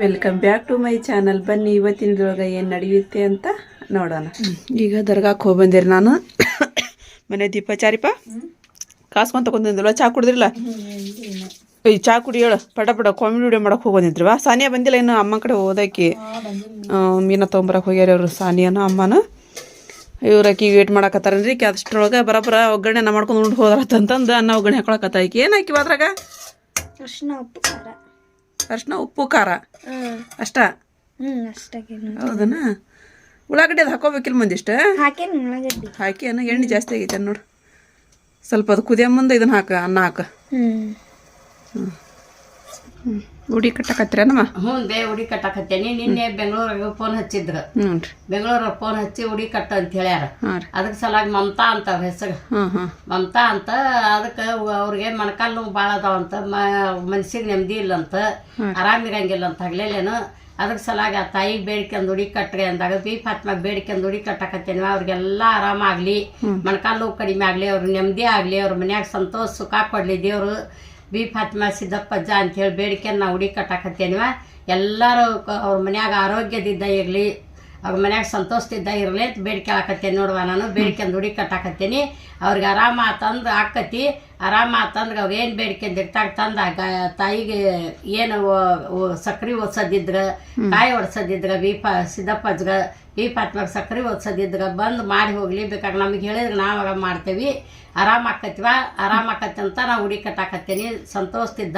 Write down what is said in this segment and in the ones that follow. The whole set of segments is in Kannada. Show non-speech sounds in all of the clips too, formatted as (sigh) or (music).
Welcome back to my channel ಬನ್ನಿ ಇವತ್ತಿನದೊಳಗೆ ಏನು ನಡೆಯುತ್ತೆ ಅಂತ ನೋಡೋಣ. ಈಗ ದರ್ಗಾಕ್ಕೆ ಹೋಗಿ ಬಂದಿರಿ ನಾನು. ಮನೆ ದೀಪ ಚಾರಿಪ? ಕಾಸ್ಕೊಂತ ಕುಂತಿದ್ರಲ್ಲ ಚಾ ಕುಡಿದ್ರಲ್ಲ? ಈ ಚಾ ಕುಡಿ ಹೇಳು. ಪಟ ಪಟ ಕಾಮಿಡಿ ವಿಡಿಯೋ ಮಾಡಕ್ಕೆ ಹೋಗೋದಿದ್ರವ ಸಾನಿಯಾ ಬಂದಿಲ್ಲ ಇನ್ನು ಅಮ್ಮ ಕಡೆ ಹೋದಕ್ಕೆ. ಮೀನ ತೊಗೊಂಬರಕ್ಕೆ ಹೋಗ್ಯಾರ ಅವರು ಸಾನಿಯಾನು ಅಮ್ಮನ. ಇವ್ರ ಆಕಿ ವೇಟ್ ಮಾಡಕತ್ತಾರನ್ರಿ? ಆಕಿ ಅಷ್ಟರೊಳಗೆ ಬರಬರ ಒಗ್ಗರಣೆ ನಾ ಮಾಡ್ಕೊಂಡು ಉಂಡು ಹೋದ್ರತ್ತಂತಂದು ಅನ್ನ ಒಗ್ಗರಣೆ ಹಾಕೊಳಕತ್ತಾಯ್ಕೆ ಏನಾಕಿ ಅದ್ರಾಗ? ಅರ್ಶಿನ ಉಪ್ಪು ಖಾರ ಅರ್ಶಿನ ಉಪ್ಪು ಖಾರ. ಅಷ್ಟ? ಹೌದನ? ಉಳ್ಳಾಗಡ್ಡಿ ಅದು ಹಾಕೋಬೇಕಿಲ್ಲ ಮುಂದಿಷ್ಟು ಹಾಕಿ ಅನ್ನ ಎಣ್ಣೆ ಜಾಸ್ತಿ ಆಗೈತೆ ನೋಡು. ಸ್ವಲ್ಪ ಅದು ಕುದಿಯ ಮುಂದೆ ಇದನ್ನ ಹಾಕ ಅನ್ನ ಹಾಕ. ಹ್ಮ್. ಉಡಿ ಕಟ್ಟಕತ್ತೀರನಮ್ಮ ಹ್ಞೂ ಬೇ ಉಡಿ ಕಟ್ಟಾಕತ್ತೇನಿ. ನಿನ್ನೆ ಬೆಂಗಳೂರಿಗೆ ಫೋನ್ ಹಚ್ಚಿದ್ರು. ಹ್ಞೂ ರೀ. ಬೆಂಗಳೂರಿಗೆ ಫೋನ್ ಹಚ್ಚಿ ಉಡಿ ಕಟ್ಟ ಅಂತ ಹೇಳ್ಯಾರ. ಹಾಂ ರೀ. ಅದಕ್ಕೆ ಸಲಾಗಿ ಮಮತಾ ಅಂತ ಅವ್ರ ಹೆಸರು. ಹಾಂ ಹಾಂ ಮಮತಾ ಅಂತ ಅದಕ್ಕೆ ಅವ್ರಿಗೆ ಮೊಣಕಾಲು ನೋವು ಭಾಳ ಅದಾವಂತ ಮನ್ಸಿಗೆ ನೆಮ್ಮದಿ ಇಲ್ಲಂತ ಆರಾಮಿರಂಗಿಲ್ಲ ಅಂತ ಹಗ್ಲೇಲೇನು ಅದಕ್ಕೆ ಸಲಾಗಿ ಆ ತಾಯಿಗೆ ಬೇಡ್ಕೊಂಡು ಉಡಿ ಕಟ್ಟ್ರಿ ಅಂದಾಗ ಬಿ ಫಾತ್ಮ ಬೇಡ್ಕೊಂಡು ಉಡಿ ಕಟ್ಟಾಕತ್ತೇನಿ. ಅವ್ರಿಗೆಲ್ಲ ಆರಾಮಾಗ್ಲಿ ಮೊಣಕಾಲು ನೋವು ಕಡಿಮೆ ಆಗಲಿ ಅವ್ರ ನೆಮ್ಮದಿ ಆಗಲಿ ಅವ್ರ ಮನ್ಯಾಗ ಸಂತೋಷ ಸುಖ ಕೊಡ್ಲಿ ದೇವರು. ಬಿ ಫಾತ್ಮಾ ಸಿದ್ದಪ್ಪಜ್ಜ ಅಂತೇಳಿ ಬೇಡಿಕೆ ನಾವು ಹುಡಿ ಕಟ್ಟಾಕತ್ತೇನಿವ? ಎಲ್ಲರೂ ಅವ್ರ ಮನ್ಯಾಗ ಆರೋಗ್ಯದಿದ್ದ ಇರಲಿ. ಅವ್ರ ಮನ್ಯಾಗ ಸಂತೋಷದಿದ್ದ ಇರಲಿ ಅಂತ ಬೇಡಿಕೆ ಹಾಕತ್ತೇನೆ ನೋಡುವ ನಾನು ಬೇಡ್ಕೊಂಡು ಹುಡಿ ಕಟ್ಟಾಕತ್ತೇನೆ. ಅವ್ರಿಗೆ ಆರಾಮ ತಂದು ಆಕತಿ ಆರಾಮ ತಂದ್ರೆ ಅವ್ರು ಏನು ಬೇಡಿಕೆಂದು ತಂದು ತಾಯಿಗೆ ಏನು ಸಕ್ರೆ ಓದ್ಸೋದಿದ್ರೆ ಕಾಯಿ ಒಡ್ಸೋದಿದ್ರ ಬಿ ಫಾ ಸಿದ್ದಪ್ಪಜ್ಗ ಬಿ ಪಾತ್ಮಾಗ ಸಕ್ಕರೆ ಓದ್ಸೋದಿದ್ರೆ ಬಂದು ಮಾಡಿ ಹೋಗ್ಲಿ ಬೇಕಾಗ ನಮಗೆ ಹೇಳಿದ್ರೆ ನಾವಾಗ ಮಾಡ್ತೇವಿ. ಆರಾಮ ಆಕತ್ವ ಆರಾಮ ಆಕತಿ ಅಂತ ನಾವು ಹುಡಿ ಕಟ್ಟಾಕತ್ತೇನಿ. ಸಂತೋಷದಿದ್ದ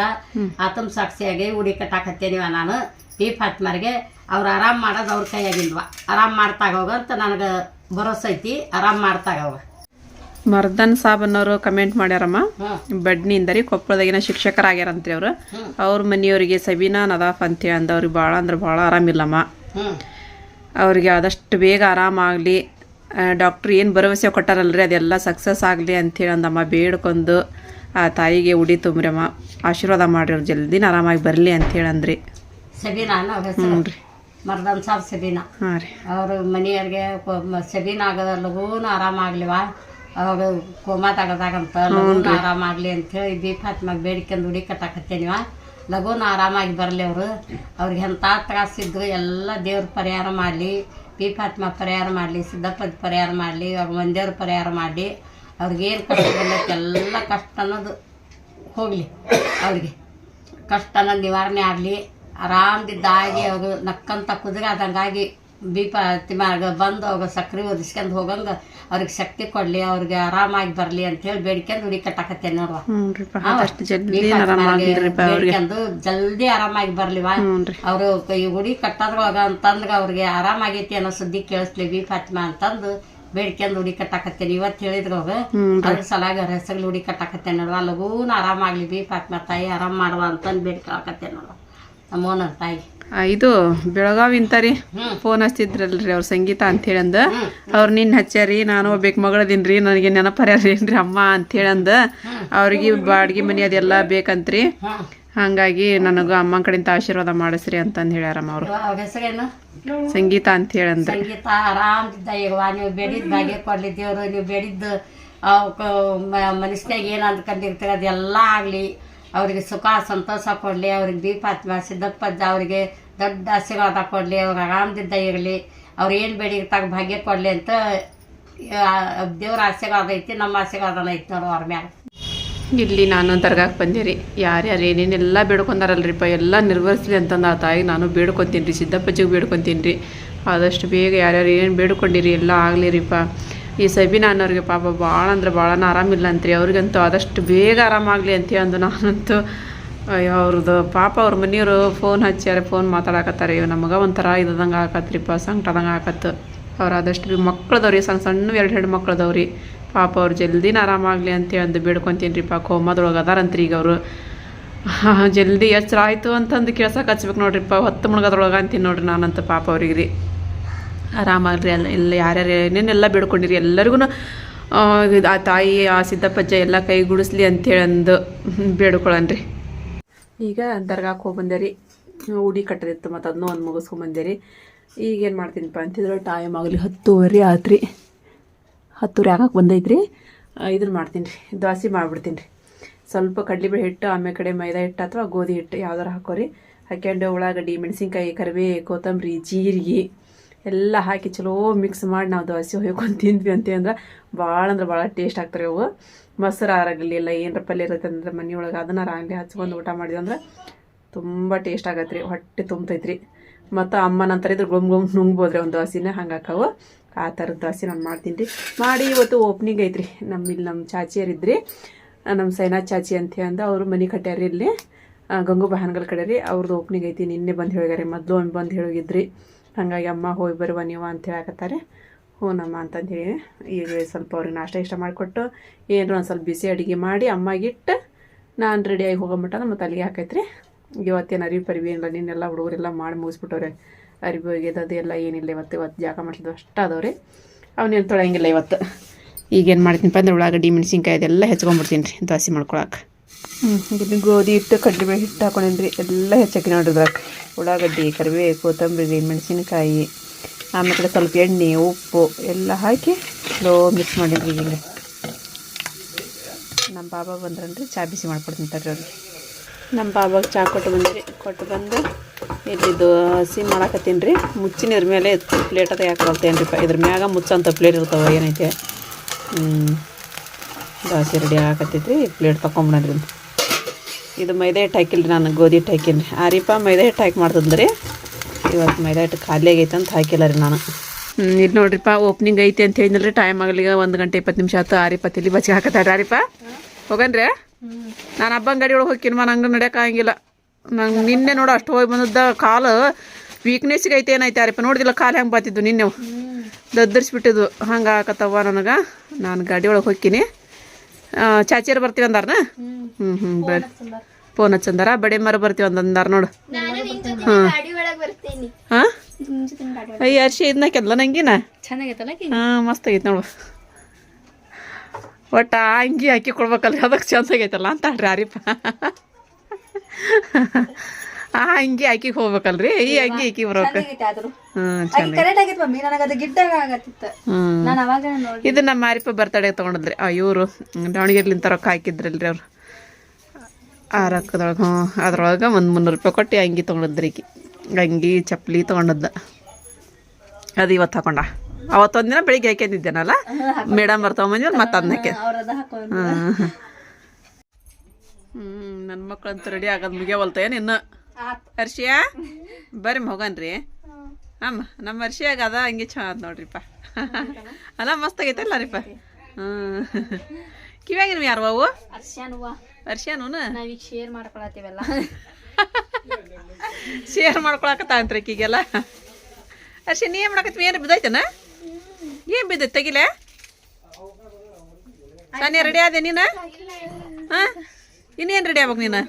ಆತಮ್ ಸಾಕ್ಷಿಯಾಗಿ ಹುಡಿ ಕಟ್ಟಾಕತ್ತೇನಿವ ನಾನು. ಬಿ ಫಾತ್ಮರಿಗೆ ಅವ್ರು ಆರಾಮ್ ಮಾಡೋದು ಅವ್ರ ಕೈಯಾಗಿಲ್ವ. ಆರಾಮ್ ಮಾಡ್ತಾಗ ಹೋಗಂತ ನನಗೆ ಭರೋಸೆ ಐತಿ ಆರಾಮ್ ಮಾಡ್ತಾ ಹೋಗ. ಮರ್ದನ್ ಅನ್ನೋರು ಕಮೆಂಟ್ ಮಾಡ್ಯಾರಮ್ಮ. ಬಡ್ನಿಯಿಂದ ರೀ ಕೊಪ್ಪಳದಾಗಿನ ಶಿಕ್ಷಕರಾಗ್ಯಾರಂತ್ರಿ ಅವರು. ಅವ್ರ ಮನೆಯವರಿಗೆ ಸಬೀನಾ ನದಾಫ್ ಅಂತೇಳಿ ಅಂದ ಅವ್ರಿಗೆ ಭಾಳ ಅಂದ್ರೆ ಭಾಳ ಆರಾಮಿಲ್ಲಮ್ಮ. ಅವ್ರಿಗೆ ಆದಷ್ಟು ಬೇಗ ಆರಾಮಾಗಲಿ ಡಾಕ್ಟ್ರ್ ಏನು ಭರವಸೆ ಕೊಟ್ಟಾರಲ್ರಿ ಅದೆಲ್ಲ ಸಕ್ಸಸ್ ಆಗಲಿ ಅಂಥೇಳಿ ಅಂದಮ್ಮ. ಬೇಡ್ಕೊಂಡು ಆ ತಾಯಿಗೆ ಉಡಿ ತುಂಬ್ರಮ್ಮ. ಆಶೀರ್ವಾದ ಮಾಡ್ರಿ ಅವ್ರು ಜಲ್ದಿನ ಆರಾಮಾಗಿ ಬರಲಿ ಅಂಥೇಳಿ ಅಂದ್ರಿ. ಸಬೀನಾ ಅನ್ನೋ ಹೆಸರು? ಹ್ಞೂ ರೀ. ಸಾಬ್ ಸಬೀನಾ. ಹಾಂ ರೀ. ಅವ್ರ ಮನೆಯವ್ರಿಗೆ ಸಬೀನ್ ಆಗದ ಲಗೂನ ಆರಾಮಾಗ್ಲಿವಾ ಅವಾಗ ಕೋಮಾದಾಗದಾಗಂತ ಲಗೂನ ಆರಾಮಾಗ್ಲಿ ಅಂತೇಳಿ ಬಿ ಫಾತ್ಮಾಗ ಬೇಡಿಕೆಂದು ಹುಡಿ ಕಟ್ಟಾಕತ್ತೇನಿವ? ಲಘೂನ ಆರಾಮಾಗಿ ಬರಲಿ ಅವರು. ಅವ್ರಿಗೆ ಎಂಥ ತ್ರಾಸಿದ್ರು ಎಲ್ಲ ದೇವ್ರ ಪರಿಹಾರ ಮಾಡಲಿ. ಬಿ ಫಾತ್ಮ ಪರಿಹಾರ ಮಾಡಲಿ ಸಿದ್ದಪ್ಪದ ಪರಿಹಾರ ಮಾಡಲಿ ಅವ್ರ ಮಂದಿಯವ್ರ ಪರಿಹಾರ ಮಾಡಲಿ. ಅವ್ರಿಗೇನು ಕಷ್ಟ ಬಂದೈತೆ ಎಲ್ಲ ಕಷ್ಟ ಅನ್ನೋದು ಹೋಗಲಿ ಅವ್ರಿಗೆ. ಕಷ್ಟ ಅನ್ನೋದು ನಿವಾರಣೆ ಆಗಲಿ. ಆರಾಮದಿದ್ದಾಗಿ ಅವರು ನಕ್ಕಂತ ಕುದುರಾದಂಗಾಗಿ ಬೀಪ ಮಾರ್ಗ ಬಂದು ಅವ್ರು ಸಕ್ರೆ ಒದಿಸ್ಕೊಂಡು ಹೋಗಂಗ ಅವ್ರಿಗೆ ಶಕ್ತಿ ಕೊಡ್ಲಿ ಅವ್ರಿಗೆ ಆರಾಮಾಗಿ ಬರ್ಲಿ ಅಂತೇಳಿ ಬೇಡ್ಕೊಂಡು ಹುಡಿ ಕಟ್ಟಾಕತ್ತೇನೆ ನೋಡುವ ಬೇಡ್ಕೊಂಡು ಜಲ್ದಿ ಆರಾಮಾಗಿ ಬರ್ಲಿವಾ ಅವರು ಈ ಉಡಿ ಕಟ್ಟೋದ್ರೊಳಗ ಅಂತಂದ್ರೆ ಅವ್ರಿಗೆ ಆರಾಮಾಗೈತಿ ಅನ್ನೋ ಸುದ್ದಿ ಕೇಳಿಸ್ಲಿ ಬಿ ಫಾತಿಮಾ ಅಂತಂದು ಬೇಡ್ಕೊಂಡು ಹುಡಿ ಕಟ್ಟಾಕತ್ತೇನೆ ಇವತ್ತು ಹೇಳಿದ್ರವಾಗ ಅದ್ರ ಸಲಾಗ ಅವ್ರ ಹೆಸರು ಹುಡಿ ಕಟ್ಟಾಕತ್ತೇನೆ ನೋಡುವ. ಲಗೂನ ಆರಾಮಾಗ್ಲಿ ಬಿ ಫಾತಿಮಾ ತಾಯಿ ಆರಾಮ್ ಮಾಡುವ ಅಂತಂದು ಬೇಡ್ಕೊಳಕತ್ತೇನೆ ನೋಡುವ. ತಾಯಿ. ಇದು ಬೆಳಗಾವಿ ಇಂತಾರಿ ಹ್ಮ್. ಫೋನ್ ಹಚ್ತಿದ್ರಲ್ರಿ ಅವ್ರ ಸಂಗೀತ ಅಂತೇಳಿ ಅಂದ ಅವ್ರು ನಿನ್ನ ಹಚ್ಚಾರಿ ನಾನು ಒಬ್ಬೇಕು ಮಗಳದೀನ್ರಿ ನನಗೆ ನೆನಪರ್ಯಾರೇನ್ರಿ ಅಮ್ಮ ಅಂತೇಳಿ ಅಂದ ಅವ್ರಿಗೆ ಬಾಡ್ಗೆ ಮನೆ ಅದೆಲ್ಲ ಬೇಕಂತ್ರಿ. ಹಂಗಾಗಿ ನನಗೆ ಅಮ್ಮ ಕಡೆಯಿಂದ ಆಶೀರ್ವಾದ ಮಾಡಿಸ್ರಿ ಅಂತಂದು ಹೇಳ್ಯಾರಮ್ಮ ಅವರು. ಸಂಗೀತ ಅಂತ ಹೇಳಂದ್ರೆ ಸಂಗೀತ ಆರಾಮ್ದಿದ್ದ ಈಗ. ನೀವು ಬೇಡಿದ ಭಾಗ್ಯ ಕೊಡ್ಲಿ ದೇವ್ರು. ನೀವು ಬೇಡಿದ್ದು ಏನು ಅಂದ್ಕೊಂಡಿರ್ತೀರ ಅದೆಲ್ಲ ಆಗಲಿ. ಅವ್ರಿಗೆ ಸುಖ, ಸಂತೋಷ ಕೊಡಲಿ, ಅವ್ರಿಗೆ ದೀಪ ಸಿದ್ದಪ್ಪಜ್ಜ ಅವರಿಗೆ ದೊಡ್ಡ ಆಶೀರ್ವಾದ ಕೊಡಲಿ ಅವ್ರು ಆರಾಮದಿದ್ದ ಇರಲಿ, ಅವ್ರು ಏನು ಬೇಡಿರ್ತಾಗ ಭಾಗ್ಯ ಕೊಡಲಿ ಅಂತ ದೇವ್ರ ಆಶೀರ್ವಾದ ಐತಿ, ನಮ್ಮ ಆಶೀರ್ವಾದನ ಐತಿ ನೋಡು ಅವ್ರ ಮ್ಯಾಗ ಇಲ್ಲಿ ನಾನು ದರ್ಗಾಕ್ಕೆ ಬಂದೆ ರೀ ಯಾರ್ಯಾರು ಏನೇನೆಲ್ಲ ಬೇಡ್ಕೊಂಡಾರಲ್ರಿಪ್ಪ, ಎಲ್ಲ ನಿರ್ವಹಿಸ್ಲಿ ಅಂತಂದು ಆ ತಾಯಿಗೆ ನಾನು ಬೇಡ್ಕೊತೀನಿ ರೀ ಸಿದ್ದಪ್ಪಜ್ಜಿಗೆ ಬೇಡ್ಕೊತೀನಿ ರೀ. ಆದಷ್ಟು ಬೇಗ ಯಾರ್ಯಾರು ಏನು ಬೇಡ್ಕೊಂಡಿರಿ, ಎಲ್ಲ ಆಗಲಿ ರೀಪ್ಪ ಈ ಸಬೀನಾ ಅನ್ನೋರಿಗೆ ಪಾಪ ಭಾಳ ಅಂದ್ರೆ ಭಾಳನ ಆರಾಮಿಲ್ಲ ಅಂತ್ರಿ. ಅವ್ರಿಗಂತೂ ಆದಷ್ಟು ಬೇಗ ಆರಾಮಾಗಲಿ ಅಂತ ಅಂದು ನಾನಂತೂ, ಅಯ್ಯೋ ಅವ್ರದ್ದು ಪಾಪ ಅವ್ರ ಮನೆಯವರು ಫೋನ್ ಹಚ್ಚಾರೆ ಫೋನ್ ಮಾತಾಡಕತ್ತಾರೆ. ಇವ್ ನಮಗೆ ಒಂಥರ ಇದ್ದಂಗೆ ಆಕತ್ರಿಪ್ಪ, ಸಂಕಟದಂಗೆ ಆಕತ್ತು. ಅವ್ರು ಆದಷ್ಟು ಮಕ್ಳದವ್ರಿ, ಸಣ್ಣ ಸಣ್ಣ ಎರಡು ಎರಡು ಮಕ್ಳದವ್ರಿ. ಪಾಪ ಅವ್ರು ಜಲ್ದಿನ ಆರಾಮಾಗಲಿ ಆಗಲಿ ಅಂದು ಬೇಡ್ಕೊತೀನಿ ಪಾ ಕೋಮದೊಳಗೆ ಅದಾರಂತ್ರಿ ಈಗ ಅವರು. ಜಲ್ದಿ ಎಚ್ಚರ ಆಯಿತು ಅಂತಂದು ಕೇಳ್ಸಕ್ಕೆ ಹಚ್ಬೇಕು ನೋಡ್ರಿಪ್ಪ, ಹೊತ್ತು ಮುಳುಗೋದ್ರೊಳಗೆ ಅಂತೀನಿ ನೋಡ್ರಿ ನಾನಂತ ಪಾಪ ಅವ್ರಿಗೆ ರೀ ಆರಾಮಾಗ್ರಿ, ಅಲ್ಲ, ಎಲ್ಲ ಯಾರ್ಯಾರು ಏನೇನೆಲ್ಲ ಬೇಡ್ಕೊಂಡಿರಿ ಎಲ್ಲರಿಗೂ ಆ ತಾಯಿ, ಆ ಸಿದ್ದಪ್ಪಜ್ಜ ಎಲ್ಲ ಕೈ ಗುಡಿಸ್ಲಿ ಅಂತೇಳಿ ಅಂದು ಬೇಡ್ಕೊಳ್ಳನ್ರಿ ಈಗ ದರ್ಗಾಕ್ಕೆ ಹೋಗಿ ಬಂದೆ ರೀ ಉಡಿ ಕಟ್ಟದಿತ್ತು ಮತ್ತು ಅದನ್ನೂ ಒಂದು ಮುಗಿಸ್ಕೊಂಬಂದೆ ರೀ ಈಗೇನು ಮಾಡ್ತೀನಿಪ್ಪ ಅಂತಿದ್ರೆ ಟೈಮ್ ಆಗಲಿ ಹತ್ತುವರೆ ಆತ್ರಿ. ಹತ್ತುವರೆ ಆಗಕ್ಕೆ ಬಂದೈತ್ರಿ. ಇದನ್ನು ಮಾಡ್ತೀನಿ ರೀ ದೋಸೆ ಮಾಡಿಬಿಡ್ತೀನಿ ರೀ ಸ್ವಲ್ಪ ಕಡ್ಲೆಬೇಳೆ ಹಿಟ್ಟು ಆಮೇಲೆ ಕಡೆ ಮೈದಾ ಹಿಟ್ಟು ಅಥವಾ ಗೋಧಿ ಹಿಟ್ಟು ಯಾವ್ದಾರು ಹಾಕೋರಿ. ಹಾಕ್ಯಂಡು ಉಳ್ಳಾಗಡ್ಡಿ, ಮೆಣಸಿನ್ಕಾಯಿ, ಕರಿಬೇವು, ಕೊತ್ತಂಬರಿ, ಜೀರಿಗೆ. ಎಲ್ಲ ಹಾಕಿ ಚಲೋ ಮಿಕ್ಸ್ ಮಾಡಿ ನಾವು ದೋಸೆ ಹೊಯ್ಕೊಂಡು ತಿಂದ್ವಿ ಅಂತ ಅಂದ್ರೆ ಭಾಳ ಅಂದ್ರೆ ಭಾಳ ಟೇಸ್ಟ್ ಆಗ್ತಾರೆ ಅವು. ಮೊಸರು ಆರಾಗಲಿ ಇಲ್ಲ ಏನರ ಪಲ್ಯ ಇರುತ್ತೆ ಅಂದ್ರೆ ಮನೆಯೊಳಗೆ ಅದನ್ನ ರಾಂಗ್ಲಿ ಹಚ್ಕೊಂಡು ಊಟ ಮಾಡಿದ್ವಿ ಅಂದ್ರೆ ತುಂಬ ಟೇಸ್ಟ್ ಆಗತ್ತೆ ರೀ ಹೊಟ್ಟೆ ತುಂಬತೈತ್ರಿ. ಮತ್ತು ಅಮ್ಮ ನಂತರ ಇದ್ರೆ ಗುಮ್ ಗುಮ್ ನುಂಗ್ಬೋದ್ರಿ ಒಂದು ದೋಸೆನೇ ಹಂಗೆ ಹಾಕವು. ಆ ಥರದ ದೋಸೆ ನಾನು ಮಾಡ್ತೀನಿ ರೀ. ಮಾಡಿ ಇವತ್ತು ಓಪ್ನಿಂಗ್ ಐತ್ರಿ ನಮ್ಮ ಇಲ್ಲಿ ನಮ್ಮ ಚಾಚಿಯರಿದ್ರಿ ನಮ್ಮ ಸೈನಾ ಚಾಚಿ ಅಂತ ಅಂದ ಅವರು ಮನೆ ಕಟ್ಟ್ಯಾರ ಇಲ್ಲಿ. ಗಂಗು ಬಹನ್ಗಳ ಕಡೆ ರೀ ಅವ್ರದ್ದು ಓಪ್ನಿಂಗ್ ಐತಿ, ನಿನ್ನೆ ಬಂದು ಹೇಳಿದಾರೆ ಮೊದಲು ಒಮ್ಮೆ ಬಂದು ಹೇಳೋಗಿದ್ರಿ. ಹಾಗಾಗಿ ಅಮ್ಮ ಹೋಗಿ ಬರುವ ನೀವು ಅಂತ ಹೇಳಕತ್ತಾರೆ. ಹ್ಞೂನಮ್ಮ ಅಂತಂದು ಹೇಳಿ ಈಗ ಸ್ವಲ್ಪ ಅವ್ರಿಗೆ ನಾಷ್ಟ ಇಷ್ಟ ಮಾಡಿಕೊಟ್ಟು ಏನರ ಒಂದು ಸ್ವಲ್ಪ ಬಿಸಿ ಅಡುಗೆ ಮಾಡಿ ಅಮ್ಮಗಿಟ್ಟು ನಾನು ರೆಡಿಯಾಗಿ ಹೋಗೋಮಟ್ಟ ನಮ್ಮ ಅಲ್ಲಿಗೆ ಹಾಕೈತ್ರಿ. ಇವತ್ತೇನು ಅರಿವಿ ಪರಿವಿ ಏನಿಲ್ಲ ನಿನ್ನೆಲ್ಲ ಹುಡುಗರೆಲ್ಲ ಮಾಡಿ ಮುಗಿಸ್ಬಿಟ್ಟವ್ರೆ. ಅರಿವಿ ಒಗೆದು ಅದು ಎಲ್ಲ ಏನಿಲ್ಲ ಇವತ್ತು ಇವತ್ತು ಜಾಗ ಮಾಡಿಸಿದ್ದು ಅಷ್ಟು ಅದಾವ್ರಿ. ಅವನೇನು ತೊಳೆಯಂಗಿಲ್ಲ ಇವತ್ತು. ಈಗೇನು ಮಾಡ್ತೀನಿ ಅಂದ್ರೆ ಉಳ್ಳಾಗಡ್ಡಿ, ಮೆಣಸಿನ್ಕಾಯಿ ಅದೆಲ್ಲ ಹೆಚ್ಕೊಂಡ್ಬಿಡ್ತೀನಿ ರೀ ದೋಸೆ ಮಾಡ್ಕೊಳಕ್ಕೆ ಹ್ಞೂ ಗೋಧಿ ಹಿಟ್ಟು, ಕಡಲೆಬೇಳೆ ಹಿಟ್ಟು ಹಾಕೊಂಡೇನಿ ರೀ ಎಲ್ಲ ಹೆಚ್ಚಾಕಿ ನೋಡಿದಾಗ ಉಳ್ಳಾಗಡ್ಡಿ, ಕರಿಬೇವು, ಕೊತ್ತಂಬರಿ, ಮೆಣಸಿನಕಾಯಿ, ಆಮೇಲೆ ಸ್ವಲ್ಪ ಎಣ್ಣೆ, ಉಪ್ಪು ಎಲ್ಲ ಹಾಕಿ ಸ್ಲೋ ಮಿಕ್ಸ್ ಮಾಡಿದ್ರಿ ಈಗ. ನಮ್ಮ ಬಾಬಾ ಬಂದ್ರನ್ರಿ ಚಾ ಬಿಸಿ ಮಾಡ್ಕೊಡ್ತೀನಿ ತಡ್ರಿ ಅವ್ರಿಗೆ. ನಮ್ಮ ಬಾಬಾಗೆ ಚಾ ಕೊಟ್ಟು ಬಂದಿರಿ. ಕೊಟ್ಟು ಬಂದು ಇಲ್ಲಿದ್ದು ಹಸಿ ಮಾಡಾಕತ್ತೀನಿ ರೀ ಮುಚ್ಚಿನ ಮೇಲೆ ಪ್ಲೇಟ್ ಅದ ಯಾಕೆ ರೀ ಇದ್ರ ಮ್ಯಾಗ ಮುಚ್ಚಂಥ ಪ್ಲೇಟ್ ಇರ್ತಾವೆ, ಏನೈತೆ? ದೋಸೆ ರೆಡಿ ಆಗತ್ತೈತಿ ಪ್ಲೇಟ್ ತೊಗೊಂಬಿಡೋದ್ರಿ ಇದು ಮೈದಾ ಹಿಟ್ಟು ಹಾಕಿಲ್ರಿ ನಾನು, ಗೋಧಿ ಹಿಟ್ಟು ಹಾಕಿನಿ. ಆರಿಪ ಮೈದಾ ಹಿಟ್ಟು ಹಾಕಿ ಮಾಡ್ತಂದ್ರಿ ಇವತ್ತು ಮೈದಾ ಹಿಟ್ಟು ಖಾಲಿ ಆಗೈತೆ ಅಂತ ಹಾಕಿಲ್ಲ ರೀ ನಾನು ಇದು ನೋಡ್ರಿಪ್ಪ ಓಪ್ನಿಂಗ್ ಐತಿ ಅಂತ ಹೇಳಿದ್ರೆ ಟೈಮ್ ಆಗಲಿಗ ಒಂದು ಗಂಟೆ ಇಪ್ಪತ್ತು ನಿಮಿಷ ಆಯ್ತು ಆರಿಪ ತಲೆ ಬಚ್ಚಿ ಹಾಕತ್ತಾಡ್ರಿ ಆರಿಪ. ಹೋಗನ್ರಿ. ನಾನು ಹಬ್ಬ ಗಾಡಿ ಒಳಗೆ ಹೋಗ್ತೀನಿ ಮಾ, ನಂಗೆ ನಡೆಯೋಕ್ಕಾಗಿಲ್ಲ ನಂಗೆ ನಿನ್ನೆ ನೋಡು ಅಷ್ಟು ಹೋಗಿ ಬಂದದ್ದ ಕಾಲು. ವೀಕ್ನೆಸ್ಗೆ ಐತೆ ಏನೈತೆ ಆರಿಪ. ನೋಡಿದಿಲ್ಲ ಕಾಲು ಹೆಂಗೆ ಬಾತಿದ್ದು ನಿನ್ನೆ. ದದ್ದರಿಸ್ಬಿಟ್ಟಿದ್ದು, ಹಂಗೆ ಹಾಕತ್ತವ್ವ ನನಗೆ. ನಾನು ಗಾಡಿ ಒಳಗೆ ಹೋಗ್ತೀನಿ. ಚಾಚಿಯರು ಬರ್ತೀವಿ ಅಂದಾರನ? ಹ್ಞೂ ಹ್ಞೂ ಬರ್ ಫೋನ್ ಹಚ್ಚಂದಾರ ಬಡೆ ಮರ ಬರ್ತೀವಿ ಅಂದಾರ ನೋಡು. ಗಾಡಿ ಒಳಗೆ ಬರ್ತೀನಿ. ಹಾಂ ಅಯ್ಯ ಅರ್ಶಿ ಇದನ್ನಕ್ಕೆಲ್ಲ ನಂಗಿನ? ಹಾ ಹಾಂ ಮಸ್ತ್ ಆಗೈತೆ ನೋಡು. ಒಟ್ಟು ಆ ಅಂಗಿ ಹಾಕಿ ಕೊಡ್ಬೇಕಲ್ರಿ ಅದಕ್ಕೆ ಚಂದ ಆಗೈತಲ್ಲ ಅಂತ ಹೇಳ್ರಿ ಆರಿಪ ಆ ಅಂಗಿ ಹಾಕಿ ಹೋಗ್ಬೇಕಲ್ರಿ? ಈ ಅಂಗಿ ಹಾಕಿ ಬರ್ಬೇಕು ಆದ್ರು. ಹ್ಞೂ ಆಗಿ ಚೆನ್ನಾಗಿ ಕರೆಕ್ಟ್ ಆಗೈತೆ. ಮಮ್ಮಿ ನನಗೆ ಅದು ಗಿಡ್ಡಾಗ ಆಗತ್ತಿತ್ತು. ನಾನು ಅವಾಗ ನೋಡಿ ಇದು ನಮ್ಮ ಮಾರಿಪ್ಪ ಬರ್ತಡೇ ತೊಗೊಂಡಿದ್ರಿ. ಆ ಇವರು. ದಾವಣಗೆರೆಲಿಂದ ರೊಕ್ಕ ಹಾಕಿದ್ರಲ್ರಿ ಅವ್ರು. ಆ ರೊಕ್ಕದೊಳಗೆ ಹ್ಞೂ ಅದ್ರೊಳಗೆ ಒಂದು ಮುನ್ನೂರು ರೂಪಾಯಿ ಕೊಟ್ಟು ಅಂಗಿ ತೊಗೊಂಡಿದ್ರಿ ಈಕಿ. ಅಂಗಿ ಚಪ್ಪಲಿ ತೊಗೊಂಡದ್ದ. ಅದು ಇವತ್ತು ಹಾಕೊಂಡ. ಅವತ್ತೊಂದು ದಿನ ಬೆಳಿಗ್ಗೆ ಹಾಕ್ಯಂದಿದ್ದೇನಲ್ಲ? ಮೇಡಮ್ ಬರ್ತಾವ ಮತ್ತೆ ಅದನ್ನ ಹಾಕ್ಯ ಅವ್ರದ ಹಾಕೊಂಡು ಹ್ಞೂ ನನ್ನ ಮಕ್ಳಂತೂ ರೆಡಿ ಆಗೋದು ಮುಗಿಯವಲ್ತ ಏನು ಇನ್ನು? ಹರ್ಷಿಯಾ? ಬರ್ರಿ ಹೋಗನ್ರಿ ಅಮ್ಮ ನಮ್ಮ ಹರ್ಷಿಯಾಗ ಅದ ಹಂಗೆ ಚಂದ ನೋಡ್ರಿಪ್ಪ. ಅಲ್ಲ ಮಸ್ತ್ ಆಗೈತಲ್ಲ ರೀಪ್ಪ ಹ್ಞೂ ಕಿವ್ಯಾಗ ನೀವು ಯಾರು ಅವು? ಹರ್ಷಿಯಾನು ನಾವೀಗ ಶೇರ್ ಮಾಡ್ಕೊಳತ್ತೀವಲ್ಲ. ಶೇರ್ ಮಾಡ್ಕೊಳಕತ್ತ ಅಂತ್ರಿ ಈಗೆಲ್ಲ? ಹರ್ಷಿ ನೀ ಏನ್ ಮಾಡಕತ್ತೀವಿ ಏನು ಬಿದ್ದೈತನ ಏನು ಬಿದ್ದೈತೆ? ತೆಗಿಲೆ? ಸಾನಿಯ ರೆಡಿ ಆದೆ ನೀನು? ಹಾಂ? ಇನ್ನೇನು ರೆಡಿ ಆಗ್ಬೇಕು ನೀನು?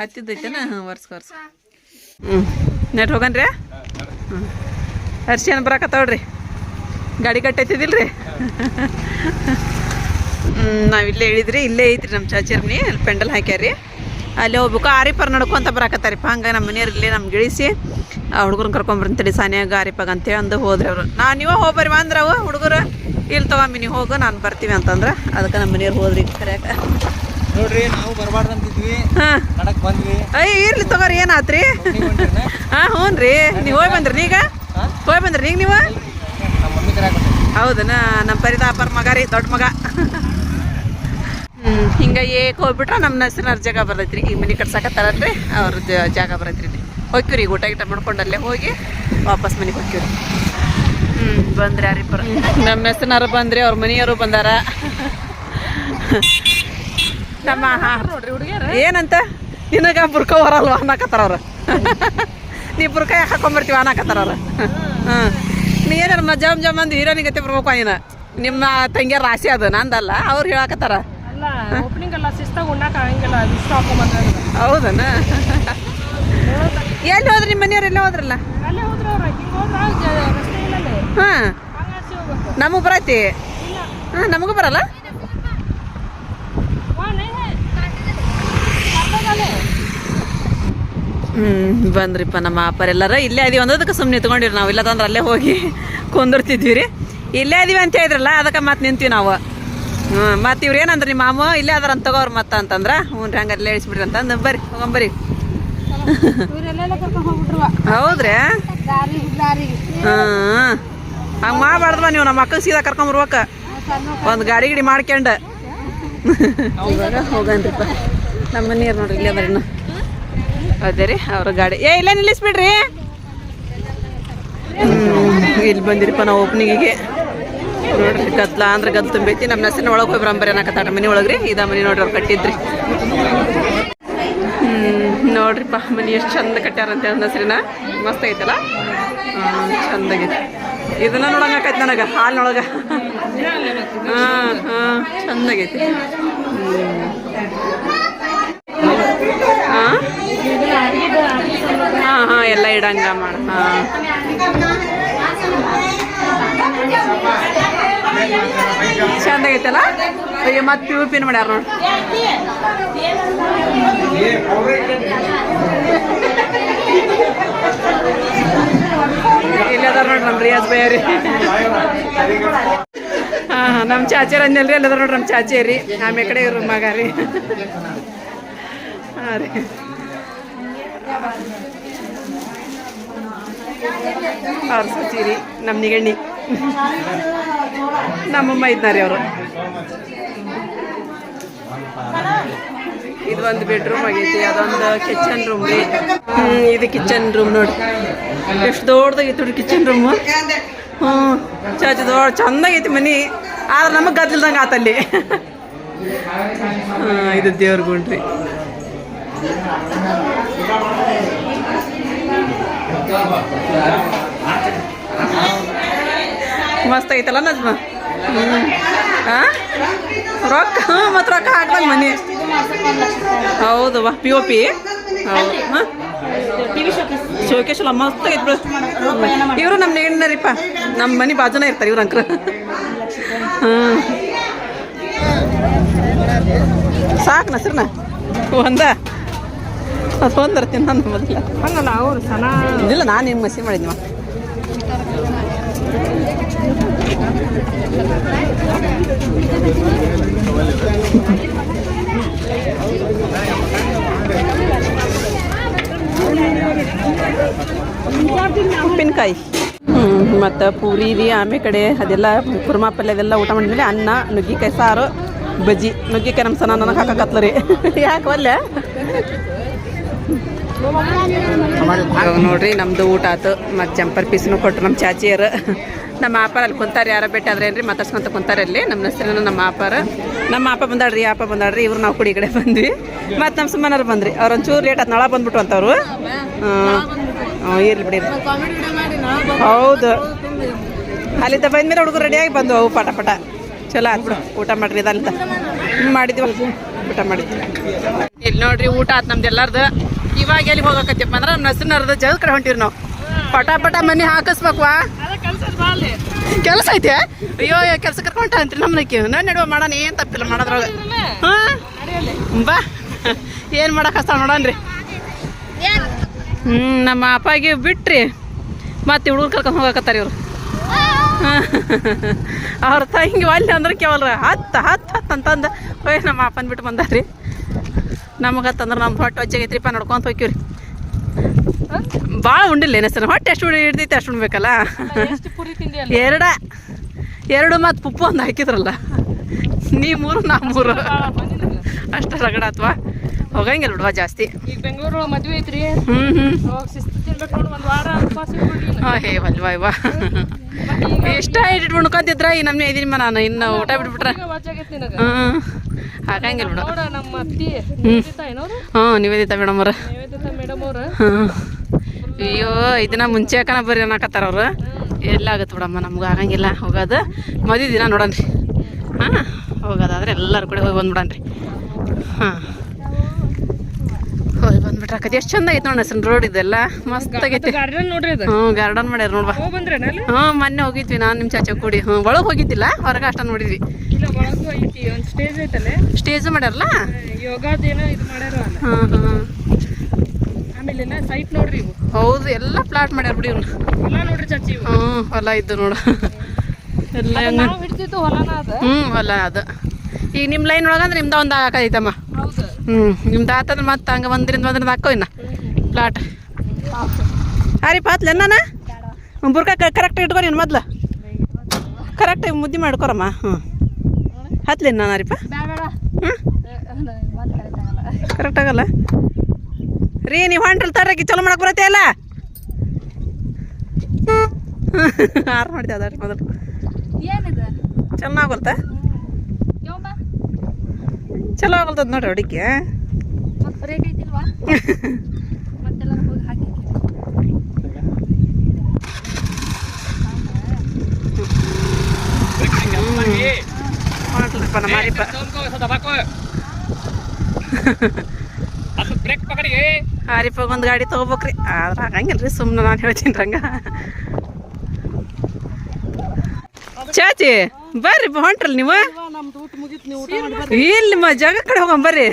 ಹತ್ತಿದ್ದೈತೇನ? ಹಾಂ ವರ್ಸ್ ವರ್ಸ್ ಹ್ಞೂ ನೆಟ್ ಹೋಗನ್ರಿ? ಹ್ಞೂ ಹರ್ಷಿಯನ್ ಬರಾಕತ್ತಾವ್ರಿ ಗಾಡಿ ಕಟ್ಟೈತಿದಿಲ್ರಿ? ಹ್ಞೂ ನಾವು ಇಲ್ಲೇ ಹೇಳಿದ್ರಿ ಇಲ್ಲೇ ಐತ್ರಿ ನಮ್ಮ ಚಾಚಿರ್ನಿ ಅಲ್ಲಿ ಪೆಂಡಲ್ ಹಾಕ್ಯಾರಿ ಅಲ್ಲಿ ಹೋಗ್ಬೇಕು ಆರಿಪರ್ ನಡ್ಕೊಂತ ಬರಾಕತ್ತಾರಿಪ್ಪ ಹಂಗೆ ನಮ್ಮ ಮನೆಯವ್ರು ಇಲ್ಲೇ ನಮ್ಗೆ ಗಿಳಿಸಿ ಆ ಹುಡುಗರನ್ನ ಕರ್ಕೊಂಬರ್ತೀನಿ ಸಾನಿಯಾಗ ಆರಿಪಾಗ ಅಂತೇಳಿ ಅಂದು ಹೋದ್ರಿ ಅವರು. ನಾ ನೀವು ಹೋಗ್ಬರಿ ಅಂದ್ರೆ ಅವು ಹುಡುಗರು. ಇಲ್ಲಿ ತಗೊಂಬಿ ನೀವು ಹೋಗು ನಾನು ಬರ್ತೀವಿ ಅಂತಂದ್ರೆ. ಅದಕ್ಕೆ ನಮ್ಮ ಮನೆಯವ್ರು ಹೋದ್ರಿ ಕರ್ಯಾಕ. ನೋಡ್ರಿ ನಾವು ಬರಬಾರ್ದು ಅಂತಿದ್ವಿ. ಹಾಂ. ನಡಕ್ ಬಂದ್ವಿ. ಅಯ್ಯ ಇರ್ಲಿ ತಗೋರಿ ಏನಾತ್ರಿ ಹಾ ಹೊಂಟಿರ್ನ? ಹಾಂ ಹ್ಞೂ ರೀ ನೀವು ಹೋಗಿ ಬಂದ್ರಿ ಈಗ ಹೋಗಿ ಬಂದ್ರಿ ಈಗ ನೀವು? ಹೌದನಾ ನಮ್ಮ ಪರಿತಾಪರ ಮಗ ರೀ ದೊಡ್ಡ ಮಗ. ಹ್ಞೂ ಹಿಂಗೆ ಏಕ್ ಹೋಗ್ಬಿಟ್ರೆ ನಮ್ಮ ನಸಿನ ಜಾಗ ಬರ್ತೈತ್ರಿ. ಈಗ ಮನೆ ಕಟ್ಸಕತ್ತಾರಲ್ರಿ ಅವ್ರ ಜ- ಜಾಗ ಬರ್ತೈತ್ರಿ ಇಲ್ಲಿ. ಹೋಗ್ತೀವ್ರಿ ಊಟ ಗೀಟ ಮಾಡ್ಕೊಂಡು ಅಲ್ಲೇ ಹೋಗಿ ವಾಪಸ್ ಮನೆಗೆ ಹೋಗ್ತೀವ್ರಿ. ಹ್ಞೂ ಬಂದ್ರಿ ಯಾರಿಬ್ಬರು ನಮ್ಮ ನರ್ಸಿನರು ಬಂದ್ರಿ ಅವ್ರ ಮನೆಯವರು ಬಂದಾರ. ನಮ್ಮ ನೋಡ್ರಿ ಹುಡುಗಿಯರು. ಏನಂತ? ನಿನಗ ಬುರ್ಕ ಹೊರಲ್ವ ಅನ್ನಕತ್ತಾರ ಅವ್ರ. (laughs) ನೀ ಬುರ್ಕ ಯಾಕೆ ಹಾಕೊಂಬರ್ತೀವ ಅನ್ನಕತ್ತಾರ ಅವ್ರ. ಹಾಂ ನೀ ಏನಾರ ಜಮ್ ಜಮ್ ಅಂದು ಹೀರೋನಿಗೆ ಗತಿ ಬರ್ಬೇಕು ನೀನು? ನಿಮ್ಮ ತಂಗಿಯರ ರಾಶಿ ಅದು ನಂದಲ್ಲ ಅವ್ರು ಹೇಳಕತ್ತಾರ. ಹೌದನ? ಎಲ್ಲಿ ಹೋದ್ರಿ ನಿಮ್ಮ ಮನೆಯವ್ರು ಎಲ್ಲ ಹೋದ್ರಲ್ಲ? ಹಾಂ ನಮಗೆ ಬರೈತಿ? ಹಾಂ ನಮಗೂ ಬರಲ್ಲ ವಾ ನೈ ಹೈ. ಕರ್ನಾಟಕಲ್ಲೇ. ಹ್ಞೂ ಬಂದ್ರಿಪ್ಪ ನಮ್ಮ ಅಪ್ಪರ್ ಎಲ್ಲಾರ. ಇಲ್ಲೇ ಅದೀವಿ ಅಂದದಕ್ಕೆ ಸುಮ್ಮನೆ ನಿಂತ್ಕೊಂಡಿರಿ ನಾವು. ಇಲ್ಲದಂದ್ರೆ ಅಲ್ಲೇ ಹೋಗಿ (laughs) ಕುಂದಿರ್ತಿದ್ವಿ ರೀ ಇಲ್ಲೇ ಅದೀವಿ ಅಂತ ಹೇಳಿದ್ರಲ್ಲ ಅದಕ್ಕೆ ಮತ್ತೆ ನಿಂತೀವಿ ನಾವು. ಹ್ಞೂ ಮತ್ತೆ ಇವ್ರು ಏನಂದ್ರೆ ನಿಮ್ಮ ಮಾಮ ಇಲ್ಲೇ ಅದ್ರ ಅಂತ ತಗೋರು ಮತ್ತೆ ಅಂತಂದ್ರೆ ಹ್ಞೂ ರೀ ಹಂಗಾರೆ ಇಳಿಸ್ಬಿಡ್ರಿ ಅಂತಂದು ಬರ್ರಿ ಹೋಗಂಬರಿ ಹೌದ್ರಿ? ದಾರಿ ದಾರಿ ಹಾಂ ಹಂಗೆ ಮಾಡಬಾರ್ದವ ನೀವು ನಮ್ಮ ಮಕ್ಕಳು ಸೀದಾ ಕರ್ಕೊಂಬರ್ಬೇಕ ಒಂದು ಗಾಡಿ ಗಿಡಿ ಮಾಡ್ಕೊಂಡು ಹೋಗನ್ರಿಪ್ಪ ನಮ್ಮ ಮನೆಯವ್ರು ನೋಡ್ರಿ ಇಲ್ಲೇ ಅದಾರ ಇನ್ನು. ಅದೇ ರೀ ಅವ್ರ ಗಾಡಿ. ಏ, ಇಲ್ಲ ನಿಲ್ಲಿಸ್ಬಿಡ್ರಿ. ಇಲ್ಲಿ ಬಂದಿರಿಪ್ಪ ನಾವು ಓಪನಿಂಗಿಗೆ ನೋಡ್ರಿ, ಗದ್ಲ ಅಂದ್ರೆ ಗದ್ದು ತುಂಬೈತಿ. ನಮ್ಮ ನಸಿನ ಒಳಗೆ ಹೋಗಿ ಬರಂಬರಿ ಅನ್ನಕತ್ತಾಟ ಮನೆ ಒಳಗ್ರಿ. ಇದ ಮನೆ ನೋಡ್ರಿ ಅವ್ರು ಕಟ್ಟಿದ್ರಿ. ನೋಡ್ರಿಪ್ಪ, ಮನೆ ಎಷ್ಟು ಚಂದ ಕಟ್ಟ್ಯಾರಂತೆ ಹೇಳಿ ಮಸ್ತ್ ಐತಲ್ಲ? ಚಂದ ಚಂದಾಗೈತಿ. ಇದನ್ನ ನೋಡಂಗಾಕೈತಿ ನನಗೆ, ಹಾಲಿನೊಳಗೆ. ಹಾಂ ಹಾಂ, ಚಂದಾಗೈತಿ. ಹಾಂ ಹಾಂ ಹಾಂ, ಎಲ್ಲ ಇಡಂಗ ಮಾಡ, ಹಾಂ. ಚಂದಾಗೈತಲ್ಲ ಅಯ್ಯೋ, ಮತ್ತೆ ಪಿ ಪಿನ್ ಮಾಡ್ಯಾರ ನೋಡಿ. ಇಲ್ಲದಾರ ನೋಡ್ರಿ ನಮ್ಮ ರಿಯಾಜ್ ಬೇರೆ ರೀ ಹಾಂ ನಮ್ಮ ಚಾಚಿ ಅಂದಲ್ರಿ ಅಲ್ಲಿ ಅದಾರ ನೋಡ್ರಿ ನಮ್ಮ ಚಾಚೆ ರೀ. ಆಮೇಲೆ ಕಡೆ ಇವ್ರ ಮಗ ರೀ. ಹಾಂ ರೀ. ಅವ್ರ ಸೀರೆ ನಮ್ಮ ನಿಗಣ್ಣಿ. ನಮ್ಮಮ್ಮ ಇದ್ದಾರೆ ಅವರು. ಇದು ಒಂದು ಬೆಡ್ರೂಮ್ ಆಗೈತಿ, ಅದೊಂದು ಕಿಚನ್ ರೂಮ್ ರೀ. ಇದು ಕಿಚನ್ ರೂಮ್ ನೋಡಿ. ಎಷ್ಟು ದೊಡ್ಡದಾಗೈತಿ ನೋಡಿ ಕಿಚನ್ ರೂಮ್ ಹ್ಞೂ ಚಾಚಿ ದೊಡ್ಡ ಚಂದಾಗೈತಿ ಮನಿ. ಆದ್ರೆ ನಮಗೆ ಗದ್ದಿಲ್ದಂಗೆ ಆತಲ್ಲಿ ಇದು ದೇವ್ರ ಗುಂಡ್ರಿ. ಮಸ್ತ್ ಐತಲ್ಲ ನಜ್ಮ? ಹಾಂ ರೊಕ್ಕ ಮತ್ತು ರೊಕ್ಕ ಹಾಕ್ದಂಗೆ ಮನೆ. ಹೌದು, ವಾ ಪಿ ಓ ಪಿ ಹಾಂ? ಶೋಕೇಶ್ ಅಲ್ಲ ಮಸ್ತ್ ಐತ್ ಇವ್ರು ನಮ್ಮ ನೆಗಣ್ಣರಿಪ್ಪ ನಮ್ಮ ಮನೆ ಬಾಜುನ ಇರ್ತಾರೆ ಇವ್ರ ಅಂಕ್ರ ಹಾಂ ಸಾಕು ನಸ್ರನ ಒಂದ. ಅದು ಒಂದರ್ತೀನಿ ನಾನು ಮೊದಲ. ಹಂಗಲ್ಲ ಅವ್ರು ಸನ ಇಲ್ಲ ನಾನು ನಿಮ್ಗೆ ಮಸಿ ಮಾಡಿದ್ನಿ ಉಪ್ಪಿನಕಾಯಿ. ಹ್ಞೂ ಮತ್ತು ಪೂರಿ ರೀ ಆಮೇಲೆ ಕಡೆ ಅದೆಲ್ಲ ಕುರ್ಮಾ ಪಲ್ಯ ಅದೆಲ್ಲ ಊಟ ಮಾಡಿದ್ಮೇಲೆ ಅನ್ನ ನುಗ್ಗಿಕಾಯಿ ಸಾರು ಬಜ್ಜಿ. ನುಗ್ಗಿಕಾಯಿ ನಮ್ಮ ಸನ ನನಗೆ ಹಾಕಕತ್ಲ ರೀ (laughs) ಯಾಕೆ ಒಲ್ಲೆ? ನೋಡ್ರಿ, ನಮ್ದು ಊಟ ಆತು. ಮತ್ತು ಜಂಪರ್ ಪೀಸ್ನು ಕೊಟ್ರು ನಮ್ಮ ಚಾಚಿಯರು. ನಮ್ಮ ಆಪಾರ ಅಲ್ಲಿ ಕುಂತಾರೆ ಯಾರ ಭೇಟಿ ಏನ್ರಿ ಮಾತಾಡ್ಸ್ಕೊಂತ ಕುಂತಾರೆ ಅಲ್ಲಿ ನಮ್ಮ ಹೆಸರಿನ ನಮ್ಮ ಆಪಾರ ನಮ್ಮ ಆಪ ಬಂದಾಡ್ರಿ ಆಪ ಬಂದಾಡ್ರಿ ಇವ್ರು ನಾವು ಕೂಡ ಈ ಕಡೆ ಬಂದ್ವಿ. ಮತ್ತು ನಮ್ಮ ಸುಮ್ಮನಾರು ಬಂದ್ರಿ. ಅವ್ರು ಒಂಚೂರು ಲೇಟ್ ಆತು, ನಳ ಬಂದ್ಬಿಟ್ಟು ಅಂತವ್ರು. ಇರ್ಲಿ ಬಿಡಿ. ಹೌದು. ಅಲ್ಲಿದ್ದ ಬಂದ್ಮೇಲೆ ಹುಡುಗರು ರೆಡಿಯಾಗಿ ಬಂದು ಅವು ಪಟ ಪಟ ಚಲೋ ಆತ್ಬಿಡು ಊಟ ಮಾಡ್ರಿ ಇದಲ್ಲಿದ್ದ ಹ್ಞೂ ಮಾಡಿದ್ವಿ. ಊಟ ಮಾಡಿದ್ವಿ. ಇಲ್ಲಿ ನೋಡ್ರಿ ಊಟ ಆತ್ ನಮ್ದು ಎಲ್ಲಾರ್ದು. ಇವಾಗ ಎಲ್ಲಿ ಹೋಗಕತ್ತಪ್ಪ ಅಂದ್ರೆ ನಮ್ಮ ಅರ್ಧ ಜಗ ಕಡೆ ನಾವು. ಪಟ ಪಟ ಮನೆ ಹಾಕಿಸ್ಬೇಕವಾ ಕೆಲಸ ಐತೆ? ಅಯ್ಯೋ ಕೆಲಸ ಕರ್ಕೊಂಡ ಅಂತ್ರಿ ನಮ್ಮನಕ್ಕೆ ನಾನು ನಡುವ ಮಾಡೋಣ ಏನು ತಪ್ಪಿಲ್ಲ ಮಾಡೋದ್ರೊಳಗೆ. ಹಾಂ? ಬಾ. ಏನು ಮಾಡಕ್ಕೆ ನೋಡನ್ರಿ. ಹ್ಞೂ ನಮ್ಮ ಅಪ್ಪಾಗಿ ಬಿಟ್ರಿ. ಮತ್ತೆ ಹುಡುಗರು ಕರ್ಕೊಂಡು ಹೋಗಕತ್ತಾರ ಇವ್ರು. ಅವ್ರ ತಂಗಿ ಅಲ್ಲಿ ಅಂದ್ರೆ ಕೇವಲ ಹತ್ತು ಹತ್ತು ಹತ್ತು ಅಂತಂದು. ಹೋಯ್ ನಮ್ಮ ಅಪ್ಪನ ಬಿಟ್ಟು ಬಂದಾರ್ರಿ. ನಮಗೆ ತಂದ್ರೆ ನಮ್ಮ ಹೊಟ್ಟೆ ಹೊಚ್ಚಾಗೈತ್ರಿಪ್ಪ ನೋಡ್ಕೊಂತ ಹೋಗ್ತೀವ್ರಿ. ಭಾಳ ಉಂಡಿಲ್ಲ ಏನ ಸರ್ ಹೊಟ್ಟೆ ಎಷ್ಟು ಹಿಡ್ದೈತೆ ಅಷ್ಟು ಉಣ್ಬೇಕಲ್ಲ ಎರಡ ಎರಡು ಮತ್ತು ಪುಪ್ಪು ಒಂದು ಹಾಕಿದ್ರಲ್ಲ. ನೀ ಮೂರು ನಾ ಮೂರು. ಅಷ್ಟು ರಗಡ ಅಥವಾ ಹೋಗಂಗಿಲ್ಲ ಬಿಡುವ ಜಾಸ್ತಿ. ಈಗ ಬೆಂಗಳೂರು ಮದ್ವೆ ಐತ್ರಿ. ಹ್ಞೂ ಹ್ಞೂ ಹಾಂ ಹೇ ವಲ್ವಾ ಇವ ಇಷ್ಟ ಇಟ್ಟು ಉಣ್ಕೊಂತಿದ್ರ ಈ ನಮ್ಮ ಇದೀನಿ ನಾನು ಇನ್ನು ಊಟ ಬಿಟ್ಬಿಟ್ರೆ. ಹ್ಮ್ ಹ್ಞೂ ಬಿಡು. ನಮ್ಮ ಅತ್ತಿ ನಿವೇದಿತಾ ಏನವ್ರು? ಹ್ಞೂ ನಿವೇದಿತ ಮೇಡಮ್ ಅವ್ರ. ಹಾಂ ಅಯ್ಯೋ ಇದನ್ನ ಮುಂಚೆ ಯಾಕನ ಬರ್ರಿ ಅನ್ನಕತ್ತಾರ ಅವ್ರು. ಎಲ್ಲ ಆಗತ್ತೆ ಬಿಡಮ್ಮ ನಮ್ಗೆ ಆಗಂಗಿಲ್ಲ ಹೋಗೋದು. ಮದುವೆ ದಿನ ನೋಡನ್ರಿ. ಹಾಂ ಹೋಗೋದಾದ್ರೆ ಎಲ್ಲರೂ ಕೂಡ ಹೋಗಿ ಬಂದ್ಬಿಡನ್ರಿ. ಹಾಂ. ಹೋಗಿ ಬಂದ್ಬಿಟ್ರಾಕತಿ ಎಷ್ಟು ಚಂದ ಐತೆ ನೋಡಿ ಹಸಿರು ರೋಡ್ ಇದೆಲ್ಲ. ಮಸ್ತ್ ಆಗೈತಿ. ಹ್ಞೂ ಗಾರ್ಡನ್ ಮಾಡ್ಯಾರ ನೋಡ್ವಾ ಹ್ಮ್ ಹ್ಞೂ ಮೊನ್ನೆ ಹೋಗಿದ್ವಿ ನಾನು ನಿಮ್ಮ ಚಾಚಾ ಕೂಡಿ. ಹ್ಞೂ ಒಳಗೆ ಹೋಗಿದ್ದಿಲ್ಲ ಹೊರಗೆ ಅಷ್ಟ ನೋಡಿದ್ವಿ. ಸ್ಟೇಜ್ ಐತಲ್ಲೇ? ಸ್ಟೇಜು ಮಾಡ್ಯಾರಲ್ಲ ಹಾಂ ಹಾಂ ಹೌದು ಎಲ್ಲ ಪ್ಲಾಟ್ ಮಾಡ್ಯಾರ ಬಿಡಿ ಇವ್ನು. ಹ್ಞೂ ಹೊಲ ಇದ್ದು ನೋಡು. ಎಲ್ಲ ಹ್ಞೂ ಹೊಲ ಅದು. ಈಗ ನಿಮ್ಮ ಲೈನ್ ಒಳಗಂದ್ರೆ ನಿಮ್ದ ಒಂದು ಹಾಕೈತಮ್ಮ ಹೌದು. ಹ್ಞೂ ನಿಮ್ದು ಆತಂದ್ರೆ ಮತ್ತೆ ಹಂಗೆ ಒಂದ್ರಿಂದ ಒಂದ್ರಿಂದ ಹಾಕೋ ಇನ್ನ ಪ್ಲಾಟ್ ಅರಿ ಪಾತ್ಲೆ ನಾನ ಬುರ್ಕ ಕರೆಕ್ಟ್ ಇಟ್ಕೊ ನೀನು ಮೊದ್ಲು. ಕರೆಕ್ಟಾಗಿ ಮುದ್ದೆ ಮಾಡ್ಕೊರಮ್ಮ ಹ್ಞೂ ಹತ್ಲಿ ನಾನು ಅರಿಪ ಹ್ಞೂ ಕರೆಕ್ಟ್ ಆಗಲ್ಲ. ರೀ ನೀವು ಹೊಂಟ್ರಲ್ ತರಕ್ಕೆ ಚಲೋ ಮಾಡಕ್ಕೆ ಬರತ್ತೆ ಅಲ್ಲ? (laughs) ಆರು ಮಾಡಿದೆ ಅದ ಮೊದಲು. ಏನಿದೆ? ಬರ್ತಾ ಚಲೋ ಆಗಲ್ತದ ನೋಡ್ರಿ ಅಡಿಕೆ. ಮತ್ತೆ ರೇಟ್ ಐತಿಲ್ವಾ? ಮತ್ತೆಲ್ಲ ಹೋಗಿ ಹಾಕಿ. ಮಾಡ್ಲಪ್ಪ ನಮ್ಮ ಮಾರಿಪ್ಪ ಬ್ರೇಕ್ ಪಕಡಿ. ಹಾರಿಪ್ಪ ಒಂದು ಗಾಡಿ ತೊಗೋಬೇಕ್ರಿ. ಆದ್ರೆ ಆಗಂಗಿಲ್ಲ ರೀ ಸುಮ್ಮನೆ ನಾನು ಹೇಳ್ತೀನಿ ರಂಗ. ಚಾಚಿ ಬರ್ರಿ ಬ- ಹೊಂಟ್ರಲ್ ನೀವು. ಇಲ್ಲಿ ಮ ಜಾಗ ಕಡೆ ಹೋಗಂ ಬರ್ರಿ.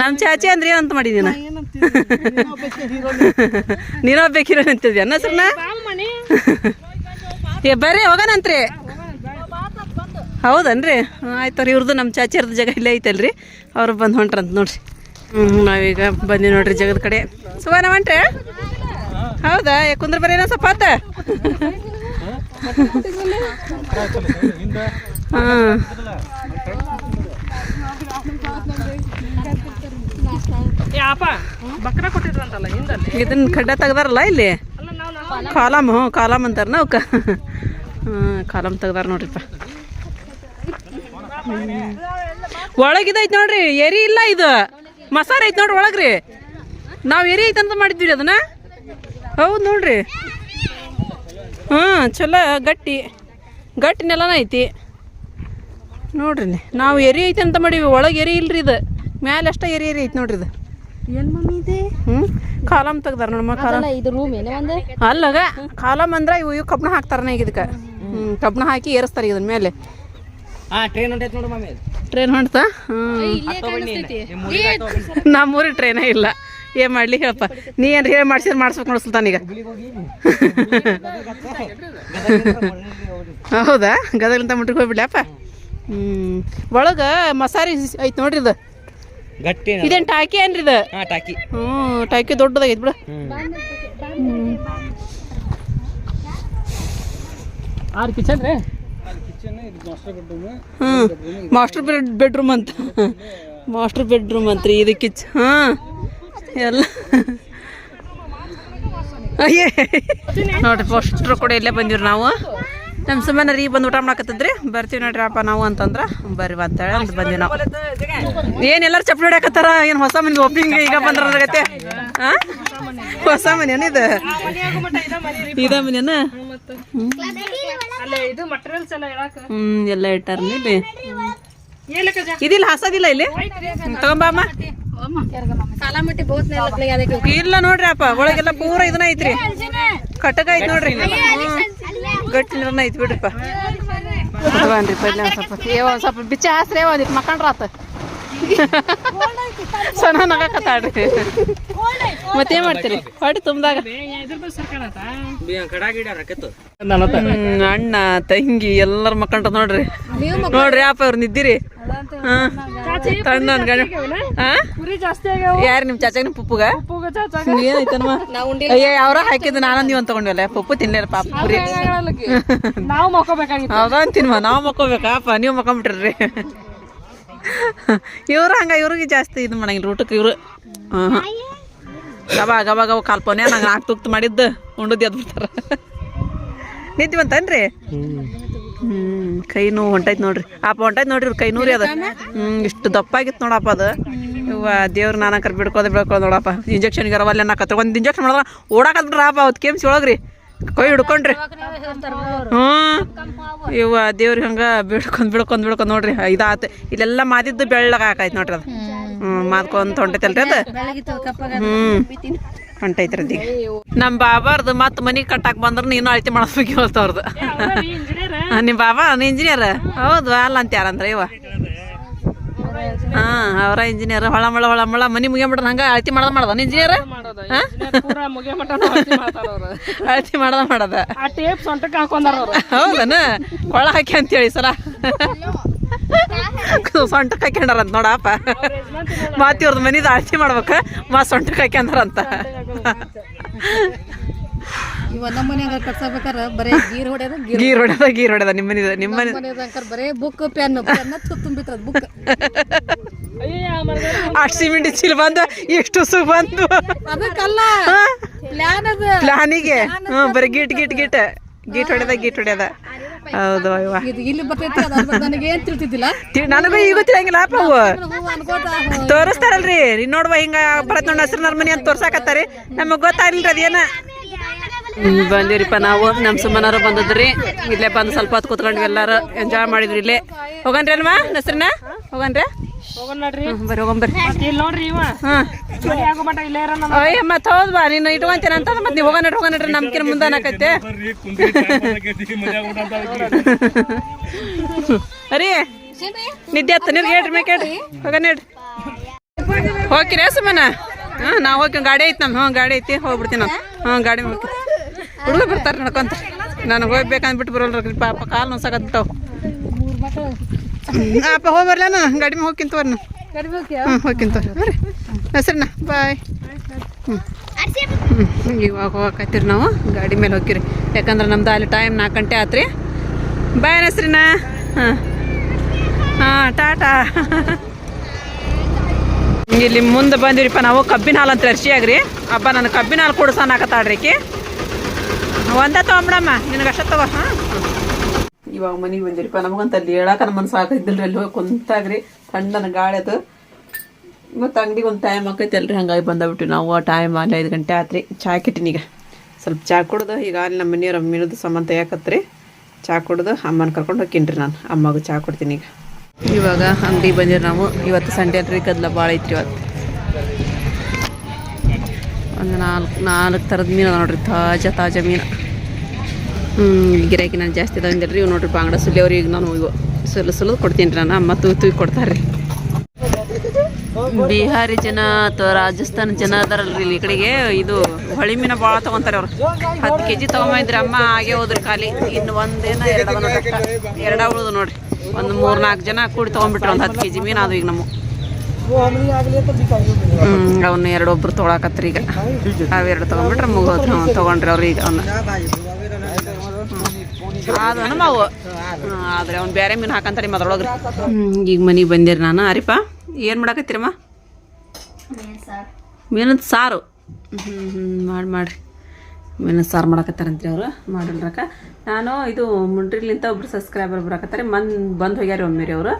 ನಮ್ಮ ಚಾಚಿ ಅಂದ್ರೆ ಏನಂತ ಮಾಡಿದೀನ ನೀನು? ಬೇಕಿರೋ ಅಂತಿದ್ವಿ ಅನ್ನ ಸರ್ನ? ಏ ಬರ್ರಿ ಹೋಗೋಣಂತ್ರಿ ಹೌದನ್ರಿ? ಆಯ್ತು ಅವ್ರಿ ಇವ್ರದ್ದು ನಮ್ಮ ಚಾಚಿಯರ್ದು ಜಾಗ ಇಲ್ಲೇ ಐತಲ್ರಿ. ಅವ್ರು ಬಂದು ಹೊಂಟ್ರಂತ ನೋಡ್ರಿ. ಹ್ಞೂ ನಾವೀಗ ಬಂದಿ ನೋಡ್ರಿ ಜಗದ ಕಡೆ. ಸುವರ್ಣ ಹೊಂಟ್ರೆ ಹೌದಾ? ಯಾಕಂದ್ರೆ ಕುಂದ್ರ ಬರೀ ಏನೋ ಸ್ವಲ್ಪ ಆತ ಇದನ್ನ ಖಡ್ಡ ತೆಗ್ದಾರಲ್ಲ ಇಲ್ಲಿ? ಕಾಲಮ್ ಹ್ಞೂ ಕಾಲಮ್ ಅಂತಾರ ನಾವು ಹಾಂ ಕಾಲಮ್ ತೆಗ್ದಾರ ನೋಡ್ರಿಪ್ಪ. ಒಳಗಿದೈತೆ ನೋಡ್ರಿ ಎರಿ ಇಲ್ಲ ಇದು. ಮಸಾರ ಐತ್ ನೋಡ್ರಿ ಒಳಗ್ರಿ. ನಾವು ಎರಿ ಐತೆ ಅಂತ ಮಾಡಿದ್ವಿ ಅದನ್ನ. ಹೌದು ನೋಡ್ರಿ. ಹಾಂ ಚಲೋ ಗಟ್ಟಿ. ಗಟ್ಟಿ ನೆಲನ ಐತಿ. ನೋಡ್ರಿ. ನಾವು ಎರಿ ಐತೆ ಅಂತ ಮಾಡೀವಿ ಒಳಗೆ ಎರಿ ಇಲ್ರಿ ಇದು. ಮ್ಯಾಲೆ ಅಷ್ಟ ಎರಿ ಎರಿ ಐತೆ ನೋಡ್ರಿ ಇದು. ಏನು ಮಮ್ಮಿ ಇದೆ? ಹ್ಞೂ ಕಾಲಮ್ ತೆಗ್ದಾರ ನೋಡಮ್ಮ ಕಾಲಮ್. ಇದು ರೂಮ್ ಏನೇ ಒಂದು? ಅಲ್ಲಗ ಕಾಲಮ್ ಅಂದ್ರೆ ಇವು ಇವು ಕಬ್ಬಣ ಹಾಕ್ತಾರನ ಈಗ ಇದಕ್ಕೆ. ಹ್ಞೂ ಕಬ್ಬಣ ಹಾಕಿ ಏರಿಸ್ತಾರೆ ಇದನ್ನ ಮೇಲೆ ಹಾ ಟ್ರೈನ್ ಹೊಂಟೈತೆ ನೋಡಿ ಮಮ್ಮಿ. ಟ್ರೈನ್ ಹೊಂಟ್ತಾ? ಹ್ಞೂ (laughs) ನಮ್ಮೂರಿಗೆ ಟ್ರೈನೇ ಇಲ್ಲ. ಏನ್ ಮಾಡ್ಲಿ ಹೇಳಪ್ಪ. ನೀ ಏನು ಹೇಳಿ ಮಾಡ್ಸಿದ್ರೆ ಮಾಡಿಸ್ಬೇಕು ನೋಡು ಸುಲ್ತಾನ್ ಈಗ. (laughs) ಹೌದಾ? ಗದಗಿಂತ ಮುಟ್ಟಿಗೆ ಹೋಗ್ಬಿಡ್ಲಪ್ಪ? ಹ್ಞೂ ಒಳಗೆ ಮಸಾರಿ ಐತ್ ನೋಡ್ರಿ ಇದು. ಗಟ್ಟಿ ಇದೇನು ಟಾಕಿ ಏನ್ರಿ ಇದು? ಹಾ ಟಾಕಿ. ಹ್ಞೂ ಟಾಕಿ ದೊಡ್ಡದಾಗೈತಿ ಬಿಡು. ಆರು ಕಿಚನ್ ರೀ? ಹ್ಞೂ ಮಾಸ್ಟರ್ ಬೆಡ್ ಬೆಡ್ರೂಮ್ ಅಂತ. ಮಾಸ್ಟರ್ ಬೆಡ್ರೂಮ್ ಅಂತ ರೀ ಇದು ಕಿಚ್ ಹಾಂ ಎಲ್ಲ. ಅಯ್ಯೇ. ನೋಡ್ರಿ ಫಸ್ಟ್ ಕೂಡ ಇಲ್ಲೇ ಬಂದಿವ್ರಿ ನಾವು. ನಮ್ಮ ಸುಮ್ಮನೆ ರೀ ಬಂದು ಊಟ ಮಾಡಕತ್ತಿದ್ರಿ ಬರ್ತೀವಿ ನೋಡ್ರಿ ಅಪ್ಪ ನಾವು ಅಂತಂದ್ರೆ. ಬರ್ರಿ ಅಂತೇಳಿ ಅಂತ ಬಂದ್ವಿ ನಾವು. ಏನು ಎಲ್ಲರೂ ಚಪ್ಪಲಿ ಹೊಡ್ಯಾಕತ್ತಾರ? ಏನು ಹೊಸ ಮನೆ ಓಪನಿಂಗ್ ಈಗ ಬಂದ್ರಗತ್ತೆ ಹಾಂ ಹೊಸ ಮನೆ ಇದು? ಇದ ಮನೆನ ಅಲ್ಲೇ ಇದು ಮಟೀರಿಯಲ್ಸ್ ಎಲ್ಲ ಹೇಳಕ. ಹ್ಞೂ ಎಲ್ಲ ಇಟ್ಟಾರ ಇಲ್ಲಿ. ಇದಿಲ್ಲ ಹಸದಿಲ್ಲ ಇಲ್ಲಿ? ತಗೊಂಬಮ್ಮ ಇಲ್ಲ ನೋಡ್ರಿ ಅಪ್ಪ ಒಳಗೆಲ್ಲ ಪೂರ ಇದನ್ನ ಐತ್ರಿ. ಕಟಕ ಐತ್ ನೋಡ್ರಿ. ಗಟ್ಟಿ ನೀರನ್ನ ಐತ್ ಬಿಡ್ರಿಪ್ಪ. ಸ್ವಲ್ಪ ಸ್ವಲ್ಪ ಬಿಚ್ಚ ಹಾಸ್ರಿ ಒಂದಿಟ್ಟು ಮಕ್ಕಂಡ್ರ ಆತ ಸಣ್ಣ ನಗಕತ್ತಾಡ್ರಿ ಮತ್ತೇನ್ ಮಾಡ್ತೀರಿ? ಹೊಡಿ ತುಂಬ್ದಾಗ. ಅಣ್ಣ ತಂಗಿ ಎಲ್ಲಾರು ಮಕ್ಕಂಟ ನೋಡ್ರಿ. ನೋಡ್ರಿ ಅಪ್ಪ ಅವ್ರ ನಿದ್ದಿರಿ. ಹಾ. ತಣ್ಣ ಯಾರು ನಿಮ್ ಚಾಚಾಗ ನಿಮ್ ಪುಪ್ಪುಗ? ಏನೈತನಮ್ಮ? ಅಯ್ಯ ಅವ್ರ ಹಾಕಿದ್ದು ನಾನು ನೀವ್ ಅಂತ ಪುಪ್ಪು ಪಪ್ಪು ತಿನ್ಲಿಲ್ಲ ಪಾಪ ಪುರಿ. ಹೌದಾ (laughs) ಅಂತೀನ್ಮ ನಾವು ಮಕ್ಕೋಬೇಕಾ? ನೀವು ಮಕ್ಕೊಂಬಿಟ್ರಿ ಇವ್ರು ಹಂಗ, ಇವ್ರಿಗೆ ಜಾಸ್ತಿ ಇದು ಮಾಡಂಗಿಲ್ಲ, ಊಟಕ್ಕೆ ಇವ್ರು. ಹಾಂ ಗಬ ಗಬ ಗಬ ಕಾಲ್ಪನೆ ನಂಗೆ ನಾಲ್ಕು ತುಕ್ತು ಮಾಡಿದ್ದು ಉಂಡದ್ದು ಎದ್ದು ಬಿಡ್ತಾರ. ನಿದ್ದೆ ಬಂತನ್ರಿ ಹ್ಞೂ ಕೈ ನೋವು ಹೊಂಟೈತೆ ನೋಡ್ರಿ. ಅಪ್ಪ ಹೊಂಟೈತೆ ನೋಡ್ರಿ ಕೈ ನೂರಿ ಅದ. ಹ್ಞೂ ಇಷ್ಟು ದಪ್ಪ ಆಗಿತ್ತು ನೋಡಪ್ಪ ಅದು. ಇವ ದೇವ್ರ ನಾನಕರ್ ಬಿಡ್ಕೋದು ಬಿಡ್ಕೋದು ನೋಡಪ್ಪ. ಇಂಜೆಕ್ಷನ್ಗೆ ಅರವಲ್ಲ ನಾಕತ್ರ ಒಂದು ಇಂಜೆಕ್ಷನ್ ಮಾಡಿದ್ರೆ ಓಡಾಕತ್ ಬಿಡ್ರಪ್ಪ ಅವತ್ ಅವತ್ತು ಕೆಮ್ಸಿ ಒಳಗ್ರಿ. ಕೈ ಹಿಡ್ಕೊಂಡ್ರಿ. ಹ್ಞೂ. ಇವ ದೇವ್ರಿಗೆ ಹಂಗೆ ಬಿಡ್ಕೊಂಡು ಬಿಡ್ಕೊಂಡು ಬಿಡ್ಕೊಂಡು ನೋಡ್ರಿ ಇದಾತ. ಇಲ್ಲೆಲ್ಲ ಮಾದಿದ್ದು ಬೆಳ್ಳಗೆ ಹಾಕಾಯ್ತು ನೋಡ್ರಿ ಅದು. ಹ್ಞೂ ಮಾದ್ಕೊಂತ ಹೊಂಟೈತಲ್ರಿ ಅದು. ಹ್ಞೂ. ಹೊಂಟೈತ್ರಿ ನಮ್ಮ ಬಾಬಾರ್ದು ಮತ್ತೆ ಮನೆಗೆ ಕಟ್ಟಾಕ್ ಬಂದ್ರೆ ನೀನು ಅಳತೆ ಮಾಡಿಸ್ಬೇಕು ಹೇಳ್ತವ್ರದ್ದು ನಿಮ್ಮ ಬಾಬಾ ಇಂಜಿನಿಯರ್ ಹೌದು ಅಲ್ಲ ಅಂತ ಯಾರಂದ್ರೆ ಇವ. ಹಾಂ ಅವರ ಇಂಜಿನಿಯರ್ ಹೊಳಮಳ ಹೊಳಮಳ ಮನೆ ಮಳ ಹಂಗೆ ಅಳತಿ ಮಾಡದ ಮಾಡ್ದ ಇಂಜಿನಿಯರ್ ಮಾಡೋದು engineer ಪೂರ ಮುಗಿಯ ಮಾಡ್ರ ಹಂಗ ಅಳತಿ ಮಾಡದ ಮಾಡದ. ಆ ಟೇಪ್ ಮಾಡದ ಅವ್ರು. ಹೌದನ? ಕೊಳ ಹಾಕಿ ಅಂತೇಳಿ ಸಲ (laughs) ಸೊಂಟಕ್ಕೆ ಹಾಕ್ಯಂಡಾರಂತ ನೋಡಪ್ಪ. ಮಾತಿ ಅವ್ರದ್ ಮನಿದ ಅಳತಿ ಮಾಡ್ಬೇಕು ಮಾ ಸೊಂಟಕ್ಕೆ ಹಾಕ್ಯಂದಾರಂತ ಮನ್ಯಾಗ ಕಟ್ಸಬೇಕಾರ ಬರೇ ಗೀರ್ ಹೊಡ್ಯೋದು ಗೀರ್ ಗೀರ್ ಹೊಡೆದ ಗೀರ್ ಹೊಡೆದ ನಿಮ್ಮ ಮನಿದ ನಿಮ್ಮ ಮನೆ ಮನೆಯದಂಕರ್ ಬರೇ ಬುಕ್ ಪೆನ್ ಪೆನ್ ತುಂಬಿಟ್ರದ ಬುಕ್ ಅಷ್ಟು ಸಿಮೆಂಟ್ ಚೀಲ ಬಂದು ಇಷ್ಟು ಸು ಬಂದು. ಅದಕ್ಕಲ್ಲ ಪ್ಲಾನ್ ಅದ. ಪ್ಲಾನಿಗೆ. ಹ್ಞೂ ಬರೀ ಗೀಟ್ ಗೀಟ್ ಗಿಟ್ ಗೀಟ್ ಹೊಡೆದ ಗೀಟ್ ಹೊಡೆದ ಹೌದು ಅಯ್ಯವ್ವ ಇದು ಇಲ್ಲಿ ಬರ್ತೈತಿ ಅದ್ರ ನನಗೆ ಏನ್ ತಿಳ್ತಿದ್ದಿಲ್ಲ? ತಿ- ನನಗೂ ಈಗ ತಿಳಿಯಂಗಿಲ್ಲ ಅಪ್ಪ ಅವು ಹೂ ತೋರಿಸ್ತಾರಲ್ರಿ. ನೋಡುವ ಹಿಂಗ ಬರತ್ ನೋಡಿ ಹಸಿರು ನರ್ಮನಿ ಅಂತ ತೋರ್ಸಾಕತ್ತಾರಿ. ನಮಗ್ ಗೊತ್ತಾಗ್ಲಿಲ್ಲ ಅದೇನ. ಬಂದಿರಿಪ್ಪ ನಾವು. ನಮ್ಮ ಸುಮ್ಮನಾರು ಬಂದದ್ರಿ. ಇಲ್ಲೇ ಬಂದು ಸ್ವಲ್ಪ ಹೊತ್ತು ಕುತ್ಕೊಂಡ್ವಿ ಎಲ್ಲಾರು. ಎಂಜಾಯ್ ಮಾಡಿದ್ರಿ ಇಲ್ಲೇ. ಹೋಗನ್ರಿ ಅಲ್ವಾ ಹೆಸ್ರನ್ನ ಹೋಗನ್ರಿ. ಹೋಗ್ರಿ ಹ್ಮ್, ಬರ್ರಿ ಹೋಗಂಬರ್ರಿ ನೋಡ್ರಿ ಹ್ಮ್ ಅಯ್ಯ ಮತ್ತೆ ಹೌದು ಬಾ ನೀನು ಇಟ್ಕೊಂತೀನ ಅಂತ ಮತ್ತೆ ನೀವು ಹೋಗೋಣ ಹೋಗೋಣ ನಮ್ಕಿನ ಅರಿ ನಿದ್ದೆ ಹತ್ತ ನೀರು ಹೇಳ್ರಿ ಹೋಗಿರಿ ಸುಮ್ಮನ ಹಾಂ ನಾವು ಹೋಗಿ ಗಾಡಿ ಐತಿ ನಮ್ಮ ಹ್ಞೂ ಗಾಡಿ ಐತಿ ಹೋಗ್ಬಿಡ್ತೀನಿ ನಾವ್. ಹ್ಞೂ ಗಾಡಿ ಹೋಗಿ ಹುಡುಗ ಬರ್ತಾರೆ ನಡ್ಕೊಂತ ನನಗೆ ಹೋಗ್ಬೇಕಂದ್ಬಿಟ್ಟು ಬರೋಲ್ರಿ ಪಾಪ ಕಾಲು ನೋಸಾಕತ್ತಾವ ಅಪ್ಪ ಹೋಗಿ ಬರ್ಲ ನಾನು ಗಾಡಿ ಮೇಲೆ ಹೋಗ್ಕಿಂತ ಬರ್ನ ಹ್ಞೂ ಹೋಗ್ಕಿಂತ ಬರ್ರಿ. ಹೆಸ್ರನ್ನ ಬಾಯ್. ಹ್ಞೂ ಹ್ಞೂ ಇವಾಗ ಹೋಗಕತ್ತೀರಿ ನಾವು. ಗಾಡಿ ಮೇಲೆ ಹೋಗಿರಿ ಯಾಕಂದ್ರೆ ನಮ್ದು ಅಲ್ಲಿ ಟೈಮ್ ನಾಲ್ಕು ಗಂಟೆ ಆತ್ರಿ. ಬಾಯ್ ಹೆಸ್ರಿನ ಹಾಂ. ಹಾಂ, ಟಾಟಾ. ಇಲ್ಲಿ ಮುಂದೆ ಬಂದಿರಿಪ್ಪ ನಾವು ಕಬ್ಬಿನ ಹಾಲು ಅಂತ ಅರ್ಶಿಯಾಗ್ರಿ ಹಬ್ಬ ನಾನು ಕಬ್ಬಿನ ಹಾಲು ಆಕಿ ಒಂದ ನಿನಗೆ ಅಷ್ಟ ತಗೋ, ಹಾಂ? ಇವಾಗ ಮನೆಗೆ ಬಂದಿರಿಪ್ಪ ನಮಗಂತ ಅಲ್ಲಿ ಹೇಳಕ ನಮ್ಮ ಮನಸ್ಸು ರೀ ಅಲ್ಲಿ ಹೋಗಿ ಕುಂತಾಗ್ರಿ. ತಣ್ಣನ ಗಾಳಿ ಅದು. ಮತ್ತು ಅಂಗಡಿಗೆ ಒಂದು ಟೈಮ್ ಆಕೈತಿ ಅಲ್ರಿ ಹಂಗಾಗಿ ಬಂದಬಿಟ್ಟು ನಾವು. ಆ ಟೈಮ್ ಅಲ್ಲಿ ಐದು ಗಂಟೆ ಆತ್ರಿ. ಚಾ ಈಗ. ಸ್ವಲ್ಪ ಚಾ ಕುಡ್ದು, ಈಗ ಅಲ್ಲಿ ನಮ್ಮ ಮನೆಯವ್ರ ಮೀನದು ಸಾಮಾನು ಯಾಕತ್ರಿ ಚಾ ಕುಡ್ದು, ಅಮ್ಮನ ಕರ್ಕೊಂಡು ಹೋಗಿನ್ರಿ ನಾನು. ಅಮ್ಮಗೆ ಚಾ ಕೊಡ್ತೀನಿ ಈಗ. ಇವಾಗ ಅಂಗಡಿಗೆ ಬಂದಿರಿ ನಾವು. ಇವತ್ತು ಸಂಡೆ ಅಲ್ರಿ ಕದ್ಲ ಭಾಳ ಐತ್ರಿ ಇವತ್ತು. ಒಂದು ನಾಲ್ಕು ನಾಲ್ಕು ಥರದ ಮೀನು ನೋಡ್ರಿ, ತಾಜಾ ತಾಜಾ ಮೀನು. ಗಿರಾಕಿ ನಾನು ಜಾಸ್ತಿ ತಂದಿಲ್ರಿ ಇವು ನೋಡ್ರಿ ಬಾಂಗಡ ಸುಲಿ ಅವ್ರಿ ಈಗ ನಾನು ಇವು. ಸುಲು ಸುಲಿದು ಕೊಡ್ತೀನಿ ರೀ ನಾನು, ಅಮ್ಮ ತೂಯ್ ಕೊಡ್ತಾರೆ ರೀ ಬಿಹಾರಿ ಜನ ಅಥವಾ ರಾಜಸ್ಥಾನ ಜನ ಅದಾರಲ್ರಿ ಇಲ್ಲಿ ಈ ಕಡೆಗೆ, ಇದು ಹೊಳಿ ಮೀನ ಭಾಳ ತೊಗೊಂತಾರೆ ಅವ್ರು. ಹತ್ತು ಕೆ ಜಿ ಅಮ್ಮ, ಹಾಗೆ ಹೋದ್ರಿ ಖಾಲಿ. ಇನ್ನು ಒಂದೇನ ಎರಡು ಎರಡ ಉಳಿದು ನೋಡ್ರಿ. ಒಂದು ಮೂರು ನಾಲ್ಕು ಜನ ಕೂಡಿ ತೊಗೊಂಡ್ಬಿಟ್ರಿ ಒಂದು ಹತ್ತು ಕೆ ಜಿ ಮೀನು ಅದು ಈಗ ನಮ್ಮ ಹ್ಞೂ ಅವನ್ನ ಎರಡು ಒಬ್ರು ತೊಗೊಳಕತ್ರಿ ಈಗ. ಅವೆರಡು ತೊಗೊಂಡ್ಬಿಟ್ರೆ ಮುಗೋದ್ರಿ ತೊಗೊಂಡ್ರಿ ಅವ್ರು ಈಗ ಅವನ್ನ ಅದು ನಮ್ಮವು ಆದ್ರೆ ಅವ್ನು ಬೇರೆ ಮೀನು ಹಾಕಂತಾರೆ ಮದ್ರೊಳಗ್ರಿ ಈಗ ಮನೆಗೆ ಬಂದಿರಿ ನಾನು. ಅರಿಪ ಏನು ಮಾಡಾಕತ್ತೀರಮ್ಮ? ಮೀನದ ಸಾರು. ಹ್ಞೂ ಹ್ಞೂ ಮಾಡಿ ಮಾಡಿರಿ. ಮೀನದ ಸಾರು ಮಾಡಾಕತ್ತಾರಂತ್ರಿ ಅವರು. ಮಾಡಿಲ್ರಕ್ಕ ನಾನು ಇದು ಮುಂಡ್ರಿಲಿಂತ ಒಬ್ರು ಸಬ್ಸ್ಕ್ರೈಬರ್ ಬರಾಕತ್ತಾರೆ. ಮನ್ ಬಂದು ಹೋಗ್ಯಾರ ಒಮ್ಮೆ ರೀ ಅವರು.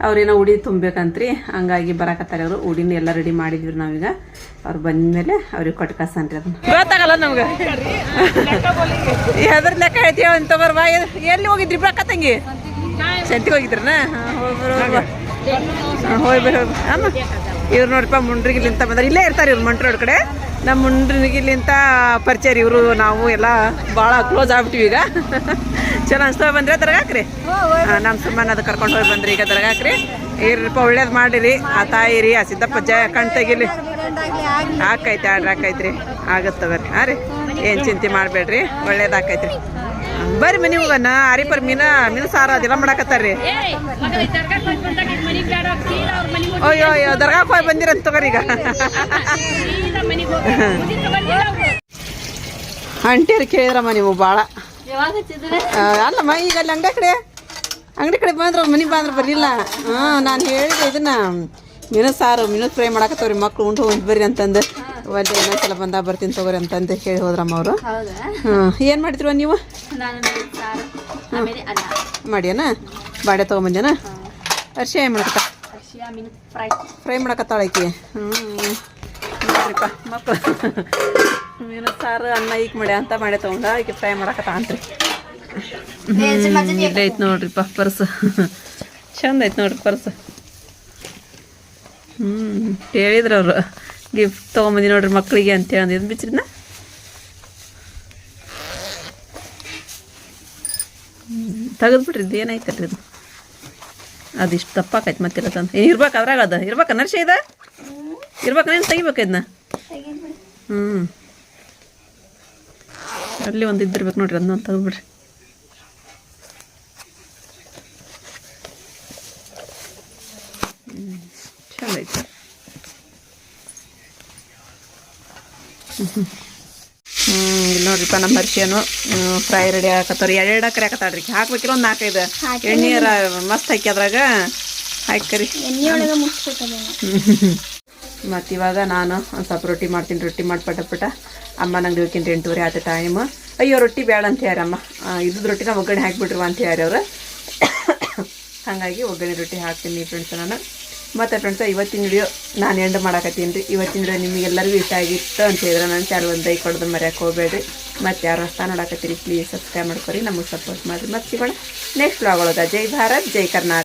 ಅವ್ರೇನೋ ಉಡಿ ತುಂಬೇಕಂತ್ರಿ ಹಂಗಾಗಿ ಬರಾಕತ್ತಾರೆ ಅವರು. ಉಡಿನ ಎಲ್ಲ ರೆಡಿ ಮಾಡಿದ್ವಿ ನಾವೀಗ. ಅವ್ರು ಬಂದ್ಮೇಲೆ ಅವ್ರಿಗೆ ಕೊಟ್ಟು ಅದನ್ನ. ಗೊತ್ತಾಗಲ್ಲ ನಮ್ಗೆ. ಅದ್ರ ಲೆಕ್ಕ ಹೇಳ್ತೀವಿ ಅಂತ ತಗೋರ್ ಬಾ. ಎ- ಎಲ್ಲಿ ಹೋಗಿದ್ರಿ ಬರಾಕತ್ತಂಗಿ ತಂಗಿ ಸಂತಿಗೆ ಹೋಗಿದ್ರನ? ಹೋಗಿ ಅಮ್ಮ, ಇವ್ರು ನೋಡಪ್ಪ ಮುಂಡ್ರಿಗಿಲಿಂತ ಬಂದ್ರೆ. ಇಲ್ಲೇ ಇರ್ತಾರೆ ಇವ್ರು ಮಂಟ್ರೋಡ್ ಕಡೆ. ನಮ್ಮ ಮುಂಡ್ರಿಗಿಲಿಂತ ಪರಿಚಯ ಇವರು, ನಾವು ಎಲ್ಲ ಭಾಳ ಕ್ಲೋಸ್ ಆಗ್ಬಿಟ್ಟಿವಿ ಈಗ. ಚಲೋ ಅನ್ಸ್ತಾ ಬಂದ್ರೆ ದರ್ಗಾಕ್ರಿ ನಮ್ಮ ಸುಮ್ಮನೆ ಅದು ಕರ್ಕೊಂಡು ಹೋಗಿ ಬಂದ್ರಿ ಈಗ ದರ್ಗಾಕ್ರಿ ಇರ್ರಪ್ಪ ಒಳ್ಳೇದು ಮಾಡಿರಿ ಆ ತಾಯಿ ರೀ ಆ ಸಿದ್ದಪ್ಪ ಜ ಕಣ್ ತೆಗಿಲಿ. ಆಕೈತೆ ಆಡ್ರಿ ಆಕೈತ್ರಿ. ಆಗತ್ತ ಬರ್ರಿ ಹಾಂ ರೀ. ಏನು ಚಿಂತೆ ಮಾಡಬೇಡ್ರಿ ಒಳ್ಳೇದಾಕೈತ್ರಿ. ಬರ್ರಿ ಮನೆ ಹೋಗೋಣ ಅರಿಪರ್ ಮೀನ ಮೀನು ಸಾರ ಅದೆಲ್ಲ ಮಾಡಾಕತ್ತಾರ್ರಿ. ಅಯ್ಯೋ ಅಯ್ಯೋ ದರ್ಗಾಕ್ ಹೋಗಿ ಬಂದಿರಂತ ತಗೋರಿ ಈಗ. ಅಂಟಿಯರ್ ಕೇಳಿದ್ರಮ್ಮ ನೀವು ಭಾಳ ಅಲ್ಲಮ್ಮ ಈಗ ಅಲ್ಲಿ ಅಂಗಡಿ ಕಡೆ ಅಂಗಡಿ ಕಡೆ ಬಂದ್ರೆ ಮನೆಗೆ ಬಂದ್ರೆ ಬರಲಿಲ್ಲ. ಹಾಂ ನಾನು ಹೇಳಿದೆ ಇದನ್ನ ಮೀನು ಸಾರು ಮೀನು ಫ್ರೈ ಮಾಡಾಕತ್ತವ್ರಿ ಮಕ್ಳು ಉಂಡು ಹೋಗಿ ಬರ್ರಿ ಅಂತಂದು. ಒಂದು ಇನ್ನೊಂದ್ಸಲ ಬಂದಾಗ ಬರ್ತೀನಿ ತಗೋರಿ ಅಂತಂದು ಹೇಳಿ ಹೋದ್ರಮ್ಮ ಅವರು. ಹಾಂ ಏನು ಮಾಡಿದ್ರು ನೀವು? ಮಾಡ್ಯಾನ? ಬಾಡೆ ತೊಗೊಂಬಂದೇನ ಅರ್ಶಿ ಏನು ಮಾಡಕತ್ತ? ಫ್ರೈ. ಫ್ರೈ ಮಾಡಕತ್ತಾಳ ಐತಿ ಹ್ಞೂ ನೋಡ್ರಿಪ್ಪ ಮಕ್ಕಳು ಮೀನು ಸಾರು ಅನ್ನ ಈಗ ಮಾಡ್ಯ ಅಂತ ಮಾಡಿ ತಗೊಂಡ ಈಗ ಫ್ರೈ ಮಾಡಕತ್ತ ಅಂತ್ರಿ ಐತೆ ನೋಡ್ರಿಪ್ಪ ಪರ್ಸ್. ಚಂದ ಐತೆ ನೋಡ್ರಿ ಪರ್ಸ್. ಹ್ಞೂ ಹೇಳಿದ್ರು ಅವರು ಗಿಫ್ಟ್ ತೊಗೊಂಬಂದಿ ನೋಡ್ರಿ ಮಕ್ಕಳಿಗೆ ಅಂತ ಹೇಳಿ ಬಿಡ್ರಿ ತೆಗೆದ್ಬಿಟ್ರಿ ಇದು ಏನಾಯ್ತಲ್ರಿ ಇದು? ಅದಿಷ್ಟು ದಪ್ಪಾಕೈತೆ ಮತ್ತೆ ತಂದು ಇರ್ಬೇಕು ಅದ್ರಾಗ ಅದು ಇರ್ಬೇಕು ನರ್ಷಿ ಇದೆ? ಇರ್ಬೇಕು ನೀನು ತೆಗಿಬೇಕು ಇದನ್ನ ಹ್ಞೂ ಅಲ್ಲಿ ಒಂದು ಇದ್ದಿರ್ಬೇಕು ನೋಡ್ರಿ ಅದನ್ನ ತಗೊಬಿಡ್ರಿ ಹ್ಞೂ ಹ್ಞೂ ನೋಡ್ರಿಪ್ಪ ನಮ್ಮ ಅರಿಶಿಯನ್ನು ಫ್ರೈ ರೆಡಿ ಹಾಕತ್ತವ್ರಿ ಎರಡು ಹಾಕರಿ ಹಾಕತ್ತಾಳ್ರಿ ಹಾಕ್ಬೇಕಿರೋ ಒಂದು ನಾಲ್ಕೈದು. ಎಣ್ಣೆರ ಮಸ್ತ್ ಹಾಕಿ ಅದ್ರಾಗ ಹಾಕರಿ. ಮತ್ತಿವಾಗ ಇವಾಗ ನಾನು ಒಂದು ಸ್ವಲ್ಪ ರೊಟ್ಟಿ ಮಾಡ್ತೀನಿ. ರೊಟ್ಟಿ ಮಾಡಿ ಪಟ ಪಟ. ಅಮ್ಮ ನಂಗೆ ಇವಕ್ಕಿಂತ ಎಂಟೂವರೆ ಆದ ಟೈಮ್ ಅಯ್ಯೋ, ರೊಟ್ಟಿ ಬೇಡ ಅಂತ ಯಾರಮ್ಮ ರೊಟ್ಟಿ ರೊಟ್ಟಿನ ಒಗ್ಗರಣೆ ಹಾಕಿಬಿಟ್ರು ಅಂತ ಅವರು. ಹಾಗಾಗಿ ಒಗ್ಗರಣೆ ರೊಟ್ಟಿ ಹಾಕ್ತೀನಿ ಫ್ರೆಂಡ್ಸ್ ನಾನು ಮತ್ತು ಫ್ರೆಂಡ್ಸ ಇವತ್ತಿನ ವಿಡಿಯೋ ನಾನು ಎಂಡ್ ಮಾಡಾಕತ್ತೀನಿ ರೀ. ಇವತ್ತಿನ ವಿಡಿಯೋ ನಿಮಗೆಲ್ಲರಿಗೂ ಇಷ್ಟ ಆಗಿತ್ತು ಅಂತ ಹೇಳಿದ್ರೆ ನಾನು ಚಾನಲ್ ಒಂದು ದೈ ಕೊಡೋದು ಮರ್ಯಾಕೆ ಹೋಗಬೇಡ್ರಿ. ಮತ್ತು ಯಾರು ಹೊಸ ನೋಡಾಕತ್ತೀರಿ ಪ್ಲೀಸ್ ಸಬ್ಸ್ಕ್ರೈಬ್ ಮಾಡ್ಕೊರಿ. ನಮಗೆ ಸಪೋರ್ಟ್ ಮಾಡಿರಿ. ಮತ್ತು ಸಿಗೋಣ. ನೆಕ್ಸ್ಟ್ ಬ್ಲಾಗ್ ಒಳಗೆ. ಜೈ ಭಾರತ್, ಜೈ ಕರ್ನಾಟಕ.